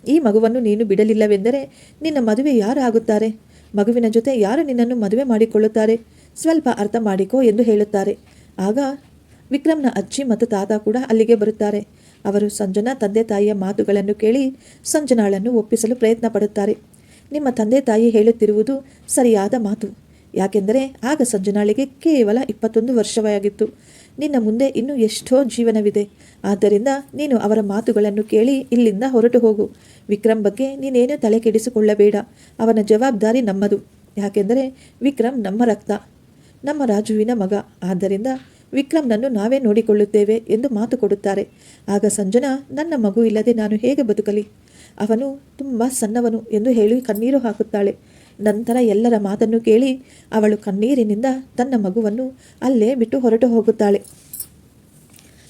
ಈ ಮಗುವನ್ನು ನೀನು ಬಿಡಲಿಲ್ಲವೆಂದರೆ ನಿನ್ನ ಮದುವೆ ಯಾರು ಆಗುತ್ತಾರೆ? ಮಗುವಿನ ಜೊತೆ ಯಾರು ನಿನ್ನನ್ನು ಮದುವೆ ಮಾಡಿಕೊಳ್ಳುತ್ತಾರೆ? ಸ್ವಲ್ಪ ಅರ್ಥ ಮಾಡಿಕೋ ಎಂದು ಹೇಳುತ್ತಾರೆ. ಆಗ ವಿಕ್ರಮ್ನ ಅಜ್ಜಿ ಮತ್ತು ತಾತ ಕೂಡ ಅಲ್ಲಿಗೆ ಬರುತ್ತಾರೆ. ಅವರು ಸಂಜನಾ ತಂದೆ ತಾಯಿಯ ಮಾತುಗಳನ್ನು ಕೇಳಿ ಸಂಜನಾಳನ್ನು ಒಪ್ಪಿಸಲು ಪ್ರಯತ್ನ ಪಡುತ್ತಾರೆ. ನಿಮ್ಮ ತಂದೆ ತಾಯಿ ಹೇಳುತ್ತಿರುವುದು ಸರಿಯಾದ ಮಾತು. ಯಾಕೆಂದರೆ ಆಗ ಸಂಜನಾಳಿಗೆ ಕೇವಲ ಇಪ್ಪತ್ತೊಂದು ವರ್ಷವಾಗಿತ್ತು. ನಿನ್ನ ಮುಂದೆ ಇನ್ನೂ ಎಷ್ಟೋ ಜೀವನವಿದೆ. ಆದ್ದರಿಂದ ನೀನು ಅವರ ಮಾತುಗಳನ್ನು ಕೇಳಿ ಇಲ್ಲಿಂದ ಹೊರಟು ಹೋಗು. ವಿಕ್ರಮ್ ಬಗ್ಗೆ ನೀನೇನು ತಲೆ ಕೆಡಿಸಿಕೊಳ್ಳಬೇಡ. ಅವನ ಜವಾಬ್ದಾರಿ ನಮ್ಮದು. ಯಾಕೆಂದರೆ ವಿಕ್ರಮ್ ನಮ್ಮ ರಕ್ತ, ನಮ್ಮ ರಾಜುವಿನ ಮಗ. ಆದ್ದರಿಂದ ವಿಕ್ರಮ್ನನ್ನು ನಾವೇ ನೋಡಿಕೊಳ್ಳುತ್ತೇವೆ ಎಂದು ಮಾತು ಕೊಡುತ್ತಾರೆ. ಆಗ ಸಂಜನಾ, ನನ್ನ ಮಗು ಇಲ್ಲದೆ ನಾನು ಹೇಗೆ ಬದುಕಲಿ? ಅವನು ತುಂಬ ಸಣ್ಣವನು ಎಂದು ಹೇಳಿ ಕಣ್ಣೀರು ಹಾಕುತ್ತಾಳೆ. ನಂತರ ಎಲ್ಲರ ಮಾತನ್ನು ಕೇಳಿ ಅವಳು ಕಣ್ಣೀರಿನಿಂದ ತನ್ನ ಮಗುವನ್ನು ಅಲ್ಲೇ ಬಿಟ್ಟು ಹೊರಟು ಹೋಗುತ್ತಾಳೆ.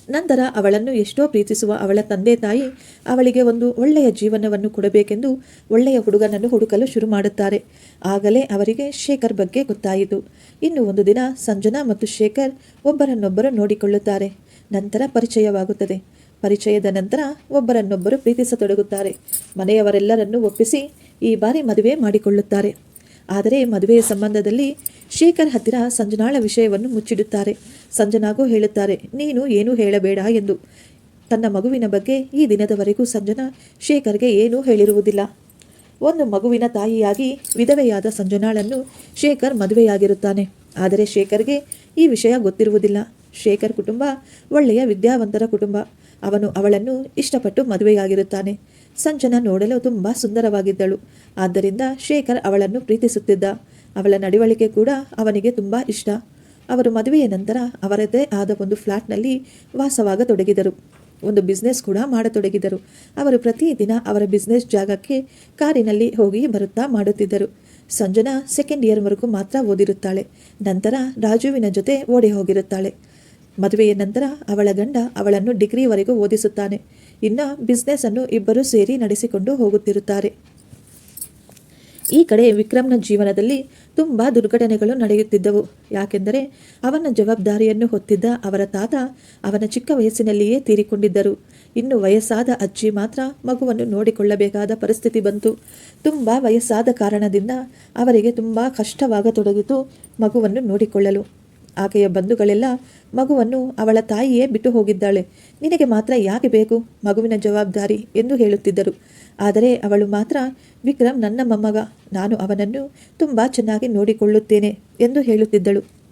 ನಂತರ ಅವಳನ್ನು ಎಷ್ಟೋ ಪ್ರೀತಿಸುವ ಅವಳ ತಂದೆ ತಾಯಿ ಅವಳಿಗೆ ಒಂದು ಒಳ್ಳೆಯ ಜೀವನವನ್ನು ಕೊಡಬೇಕೆಂದು ಒಳ್ಳೆಯ ಹುಡುಗನನ್ನು ಹುಡುಕಲು ಶುರು ಮಾಡುತ್ತಾರೆ. ಆಗಲೇ ಅವರಿಗೆ ಶೇಖರ್ ಬಗ್ಗೆ ಗೊತ್ತಾಯಿತು. ಇನ್ನು ಒಂದು ದಿನ ಸಂಜನಾ ಮತ್ತು ಶೇಖರ್ ಒಬ್ಬರನ್ನೊಬ್ಬರು ನೋಡಿಕೊಳ್ಳುತ್ತಾರೆ. ನಂತರ ಪರಿಚಯವಾಗುತ್ತದೆ. ಪರಿಚಯದ ನಂತರ ಒಬ್ಬರನ್ನೊಬ್ಬರು ಪ್ರೀತಿಸತೊಡಗುತ್ತಾರೆ. ಮನೆಯವರೆಲ್ಲರನ್ನೂ ಒಪ್ಪಿಸಿ ಈ ಬಾರಿ ಮದುವೆ ಮಾಡಿಕೊಳ್ಳುತ್ತಾರೆ. ಆದರೆ ಮದುವೆಯ ಸಂಬಂಧದಲ್ಲಿ ಶೇಖರ್ ಹತ್ತಿರ ಸಂಜನಾಳ ವಿಷಯವನ್ನು ಮುಚ್ಚಿಡುತ್ತಾರೆ. ಸಂಜನಾಗೂ ಹೇಳುತ್ತಾರೆ, ನೀನು ಏನೂ ಹೇಳಬೇಡ ಎಂದು. ತನ್ನ ಮಗುವಿನ ಬಗ್ಗೆ ಈ ದಿನದವರೆಗೂ ಸಂಜನಾ ಶೇಖರ್ಗೆ ಏನೂ ಹೇಳಿರುವುದಿಲ್ಲ. ಒಂದು ಮಗುವಿನ ತಾಯಿಯಾಗಿ ವಿಧವೆಯಾದ ಸಂಜನಾಳನ್ನು ಶೇಖರ್ ಮದುವೆಯಾಗಿರುತ್ತಾನೆ. ಆದರೆ ಶೇಖರ್ಗೆ ಈ ವಿಷಯ ಗೊತ್ತಿರುವುದಿಲ್ಲ. ಶೇಖರ್ ಕುಟುಂಬ ಒಳ್ಳೆಯ ವಿದ್ಯಾವಂತರ ಕುಟುಂಬ. ಅವನು ಅವಳನ್ನು ಇಷ್ಟಪಟ್ಟು ಮದುವೆಯಾಗಿರುತ್ತಾನೆ. ಸಂಜನಾ ನೋಡಲು ತುಂಬ ಸುಂದರವಾಗಿದ್ದಳು. ಆದ್ದರಿಂದ ಶೇಖರ್ ಅವಳನ್ನು ಪ್ರೀತಿಸುತ್ತಿದ್ದ. ಅವಳ ನಡವಳಿಕೆ ಕೂಡ ಅವನಿಗೆ ತುಂಬ ಇಷ್ಟ. ಅವರು ಮದುವೆಯ ನಂತರ ಅವರದೇ ಆದ ಒಂದು ಫ್ಲ್ಯಾಟ್ನಲ್ಲಿ ವಾಸವಾಗತೊಡಗಿದರು. ಒಂದು ಬಿಸ್ನೆಸ್ ಕೂಡ ಮಾಡತೊಡಗಿದರು. ಅವರು ಪ್ರತಿದಿನ ಅವರ ಬಿಸ್ನೆಸ್ ಜಾಗಕ್ಕೆ ಕಾರಿನಲ್ಲಿ ಹೋಗಿ ಬರುತ್ತಾ ಮಾಡುತ್ತಿದ್ದರು. ಸಂಜನಾ ಸೆಕೆಂಡ್ ಇಯರ್ವರೆಗೂ ಮಾತ್ರ ಓದಿರುತ್ತಾಳೆ. ನಂತರ ರಾಜುವಿನ ಜೊತೆ ಓಡಿ ಹೋಗಿರುತ್ತಾಳೆ. ಮದುವೆಯ ನಂತರ ಅವಳ ಗಂಡ ಅವಳನ್ನು ಡಿಗ್ರಿವರೆಗೂ ಓದಿಸುತ್ತಾನೆ. ಇನ್ನು ಬಿಸ್ನೆಸ್ ಅನ್ನು ಇಬ್ಬರು ಸೇರಿ ನಡೆಸಿಕೊಂಡು ಹೋಗುತ್ತಿರುತ್ತಾರೆ. ಈ ಕಡೆ ವಿಕ್ರಮ್ನ ಜೀವನದಲ್ಲಿ ತುಂಬ ದುರ್ಘಟನೆಗಳು ನಡೆಯುತ್ತಿದ್ದವು. ಯಾಕೆಂದರೆ ಅವನ ಜವಾಬ್ದಾರಿಯನ್ನು ಹೊತ್ತಿದ್ದ ಅವರ ತಾತ ಅವನ ಚಿಕ್ಕ ವಯಸ್ಸಿನಲ್ಲಿಯೇ ತೀರಿಕೊಂಡಿದ್ದರು. ಇನ್ನು ವಯಸ್ಸಾದ ಅಜ್ಜಿ ಮಾತ್ರ ಮಗುವನ್ನು ನೋಡಿಕೊಳ್ಳಬೇಕಾದ ಪರಿಸ್ಥಿತಿ ಬಂತು. ತುಂಬ ವಯಸ್ಸಾದ ಕಾರಣದಿಂದ ಅವರಿಗೆ ತುಂಬ ಕಷ್ಟವಾಗತೊಡಗಿತು ಮಗುವನ್ನು ನೋಡಿಕೊಳ್ಳಲು. ಆಕೆಯ ಬಂಧುಗಳೆಲ್ಲ ಮಗುವನ್ನು ಅವಳ ತಾಯಿಯೇ ಬಿಟ್ಟು ಹೋಗಿದ್ದಾಳೆ. ನಿನಗೆ ಮಾತ್ರ ಯಾಕೆ ಬೇಕು? ಮಗುವಿನ ಜವಾಬ್ದಾರಿ ಎಂದು ಹೇಳುತ್ತಿದ್ದರು. ಆದರೆ ಅವಳು ಮಾತ್ರ, ವಿಕ್ರಮ್ ನನ್ನ ಮೊಮ್ಮಗ, ನಾನು ಅವನನ್ನು ತುಂಬ ಚೆನ್ನಾಗಿ ನೋಡಿಕೊಳ್ಳುತ್ತೇನೆ ಎಂದು ಹೇಳುತ್ತಿದ್ದಳು.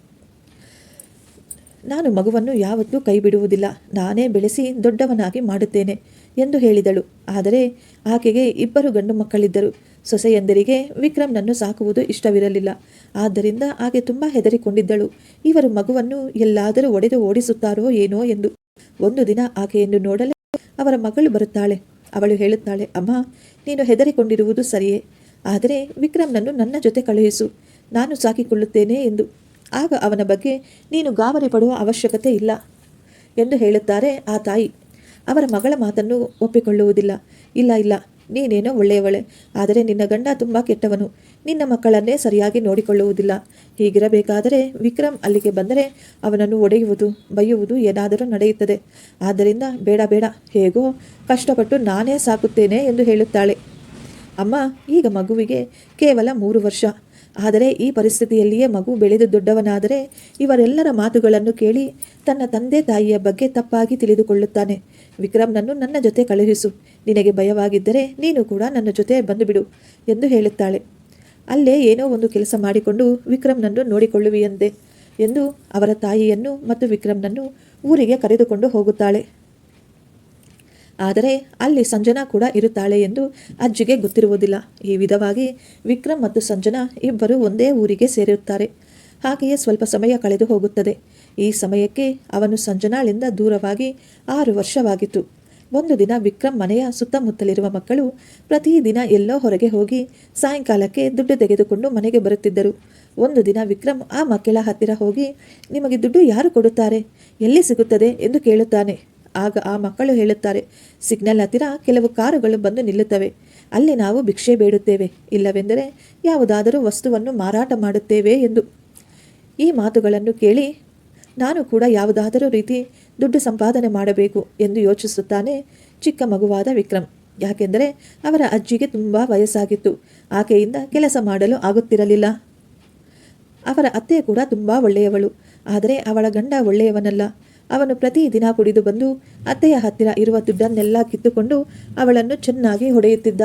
ನಾನು ಮಗುವನ್ನು ಯಾವತ್ತೂ ಕೈ ಬಿಡುವುದಿಲ್ಲ ನಾನೇ ಬೆಳೆಸಿ ದೊಡ್ಡವನಾಗಿ ಮಾಡುತ್ತೇನೆ ಎಂದು ಹೇಳಿದಳು. ಆದರೆ ಆಕೆಗೆ ಇಬ್ಬರು ಗಂಡು ಮಕ್ಕಳಿದ್ದರು. ಸೊಸೆಯಂದರಿಗೆ ವಿಕ್ರಮ್ನನ್ನು ಸಾಕುವುದು ಇಷ್ಟವಿರಲಿಲ್ಲ. ಆದ್ದರಿಂದ ಆಕೆ ತುಂಬ ಹೆದರಿಕೊಂಡಿದ್ದಳು. ಇವರು ಮಗುವನ್ನು ಎಲ್ಲಾದರೂ ಒಡೆದು ಓಡಿಸುತ್ತಾರೋ ಏನೋ ಎಂದು. ಒಂದು ದಿನ ಆಕೆಯನ್ನು ನೋಡಲೇ ಅವರ ಮಗಳು ಬರುತ್ತಾಳೆ. ಅವಳು ಹೇಳುತ್ತಾಳೆ, ಅಮ್ಮ, ನೀನು ಹೆದರಿಕೊಂಡಿರುವುದು ಸರಿಯೇ. ಆದರೆ ವಿಕ್ರಮ್ನನ್ನು ನನ್ನ ಜೊತೆ ಕಳುಹಿಸು. ನಾನು ಸಾಕಿಕೊಳ್ಳುತ್ತೇನೆ ಎಂದು. ಆಗ ಅವನ ಬಗ್ಗೆ, ನೀನು ಗಾಬರಿ ಪಡುವ ಅವಶ್ಯಕತೆ ಇಲ್ಲ ಎಂದು ಹೇಳುತ್ತಾರೆ ಆ ತಾಯಿ. ಅವರ ಮಗಳ ಮಾತನ್ನು ಒಪ್ಪಿಕೊಳ್ಳುವುದಿಲ್ಲ. ಇಲ್ಲ ಇಲ್ಲ. ನೀನೇನೋ ಒಳ್ಳೆಯವಳೆ, ಆದರೆ ನಿನ್ನ ಗಂಡ ತುಂಬ ಕೆಟ್ಟವನು. ನಿನ್ನ ಮಕ್ಕಳನ್ನೇ ಸರಿಯಾಗಿ ನೋಡಿಕೊಳ್ಳುವುದಿಲ್ಲ. ಹೀಗಿರಬೇಕಾದರೆ ವಿಕ್ರಮ್ ಅಲ್ಲಿಗೆ ಬಂದರೆ ಅವನನ್ನು ಒಡೆಯುವುದು, ಬೈಯುವುದು ಏನಾದರೂ ನಡೆಯುತ್ತದೆ. ಆದ್ದರಿಂದ ಬೇಡ ಬೇಡ, ಹೇಗೋ ಕಷ್ಟಪಟ್ಟು ನಾನೇ ಸಾಕುತ್ತೇನೆ ಎಂದು ಹೇಳುತ್ತಾಳೆ. ಅಮ್ಮ, ಈಗ ಮಗುವಿಗೆ ಕೇವಲ ಮೂರು ವರ್ಷ. ಆದರೆ ಈ ಪರಿಸ್ಥಿತಿಯಲ್ಲಿಯೇ ಮಗು ಬೆಳೆದು ದೊಡ್ಡವನಾದರೆ ಇವರೆಲ್ಲರ ಮಾತುಗಳನ್ನು ಕೇಳಿ ತನ್ನ ತಂದೆ ತಾಯಿಯ ಬಗ್ಗೆ ತಪ್ಪಾಗಿ ತಿಳಿದುಕೊಳ್ಳುತ್ತಾನೆ. ವಿಕ್ರಮ್ನನ್ನು ನನ್ನ ಜೊತೆ ಕಳುಹಿಸು. ನಿನಗೆ ಭಯವಾಗಿದ್ದರೆ ನೀನು ಕೂಡ ನನ್ನ ಜೊತೆ ಬಂದುಬಿಡು ಎಂದು ಹೇಳುತ್ತಾಳೆ. ಅಲ್ಲೇ ಏನೋ ಒಂದು ಕೆಲಸ ಮಾಡಿಕೊಂಡು ವಿಕ್ರಮ್ನನ್ನು ನೋಡಿಕೊಳ್ಳುವಿಯಂತೆ ಎಂದು ಅವರ ತಾಯಿಯನ್ನು ಮತ್ತು ವಿಕ್ರಮ್ನನ್ನು ಊರಿಗೆ ಕರೆದುಕೊಂಡು ಹೋಗುತ್ತಾಳೆ. ಆದರೆ ಅಲ್ಲಿ ಸಂಜನಾ ಕೂಡ ಇರುತ್ತಾಳೆ ಎಂದು ಅಜ್ಜಿಗೆ ಗೊತ್ತಿರುವುದಿಲ್ಲ. ಈ ವಿಧವಾಗಿ ವಿಕ್ರಮ್ ಮತ್ತು ಸಂಜನಾ ಇಬ್ಬರು ಒಂದೇ ಊರಿಗೆ ಸೇರುತ್ತಾರೆ. ಹಾಗೆಯೇ ಸ್ವಲ್ಪ ಸಮಯ ಕಳೆದು ಹೋಗುತ್ತದೆ. ಈ ಸಮಯಕ್ಕೆ ಅವನು ಸಂಜನಾಳಿಂದ ದೂರವಾಗಿ ಆರು ವರ್ಷವಾಗಿತ್ತು. ಒಂದು ದಿನ ವಿಕ್ರಮ್ ಮನೆಯ ಸುತ್ತಮುತ್ತಲಿರುವ ಮಕ್ಕಳು ಪ್ರತಿದಿನ ಎಲ್ಲೋ ಹೊರಗೆ ಹೋಗಿ ಸಾಯಂಕಾಲಕ್ಕೆ ದುಡ್ಡು ತೆಗೆದುಕೊಂಡು ಮನೆಗೆ ಬರುತ್ತಿದ್ದರು. ಒಂದು ದಿನ ವಿಕ್ರಮ್ ಆ ಮಕ್ಕಳ ಹತ್ತಿರ ಹೋಗಿ, ನಿಮಗೆ ದುಡ್ಡು ಯಾರು ಕೊಡುತ್ತಾರೆ? ಎಲ್ಲಿ ಸಿಗುತ್ತದೆ? ಎಂದು ಕೇಳುತ್ತಾನೆ. ಆಗ ಆ ಮಕ್ಕಳು ಹೇಳುತ್ತಾರೆ, ಸಿಗ್ನಲ್ ಹತ್ತಿರ ಕೆಲವು ಕಾರುಗಳು ಬಂದು ನಿಲ್ಲುತ್ತವೆ. ಅಲ್ಲಿ ನಾವು ಭಿಕ್ಷೆ ಬೇಡುತ್ತೇವೆ. ಇಲ್ಲವೆಂದರೆ ಯಾವುದಾದರೂ ವಸ್ತುವನ್ನು ಮಾರಾಟ ಮಾಡುತ್ತೇವೆ ಎಂದು ಈ ಮಾತುಗಳನ್ನು ಕೇಳಿ ನಾನು ಕೂಡ ಯಾವುದಾದರೂ ರೀತಿ ದುಡ್ಡು ಸಂಪಾದನೆ ಮಾಡಬೇಕು ಎಂದು ಯೋಚಿಸುತ್ತಾನೆ ಚಿಕ್ಕ ಮಗುವಾದ ವಿಕ್ರಮ್. ಯಾಕೆಂದರೆ ಅವರ ಅಜ್ಜಿಗೆ ತುಂಬ ವಯಸ್ಸಾಗಿತ್ತು. ಆಕೆಯಿಂದ ಕೆಲಸ ಮಾಡಲು ಆಗುತ್ತಿರಲಿಲ್ಲ. ಅವರ ಅತ್ತೆ ಕೂಡ ತುಂಬ ಒಳ್ಳೆಯವಳು. ಆದರೆ ಅವಳ ಗಂಡ ಒಳ್ಳೆಯವನಲ್ಲ. ಅವನು ಪ್ರತಿ ದಿನ ಕುಡಿದು ಬಂದು ಅತ್ತೆಯ ಹತ್ತಿರ ಇರುವ ದುಡ್ಡನ್ನೆಲ್ಲ ಕಿತ್ತುಕೊಂಡು ಅವಳನ್ನು ಚೆನ್ನಾಗಿ ಹೊಡೆಯುತ್ತಿದ್ದ.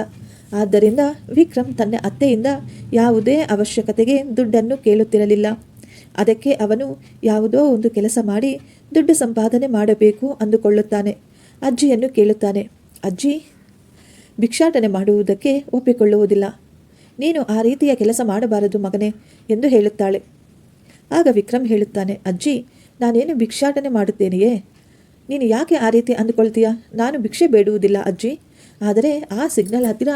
ಆದ್ದರಿಂದ ವಿಕ್ರಮ್ ತನ್ನ ಅತ್ತೆಯಿಂದ ಯಾವುದೇ ಅವಶ್ಯಕತೆಗೆ ದುಡ್ಡನ್ನು ಕೇಳುತ್ತಿರಲಿಲ್ಲ. ಅದಕ್ಕೆ ಅವನು ಯಾವುದೋ ಒಂದು ಕೆಲಸ ಮಾಡಿ ದುಡ್ಡು ಸಂಪಾದನೆ ಮಾಡಬೇಕು ಅಂದುಕೊಳ್ಳುತ್ತಾನೆ. ಅಜ್ಜಿಯನ್ನು ಕೇಳುತ್ತಾನೆ, ಅಜ್ಜಿ, ಭಿಕ್ಷಾಟನೆ ಮಾಡುವುದಕ್ಕೆ ಒಪ್ಪಿಕೊಳ್ಳುವುದಿಲ್ಲ. ನೀನು ಆ ರೀತಿಯ ಕೆಲಸ ಮಾಡಬಾರದು ಮಗನೇ ಎಂದು ಹೇಳುತ್ತಾಳೆ. ಆಗ ವಿಕ್ರಮ್ ಹೇಳುತ್ತಾನೆ, ಅಜ್ಜಿ, ನಾನೇನು ಭಿಕ್ಷಾಟನೆ ಮಾಡುತ್ತೇನೆಯೇ? ನೀನು ಯಾಕೆ ಆ ರೀತಿ ಅಂದುಕೊಳ್ತೀಯ? ನಾನು ಭಿಕ್ಷೆ ಬೇಡುವುದಿಲ್ಲ ಅಜ್ಜಿ. ಆದರೆ ಆ ಸಿಗ್ನಲ್ ಹತ್ತಿರ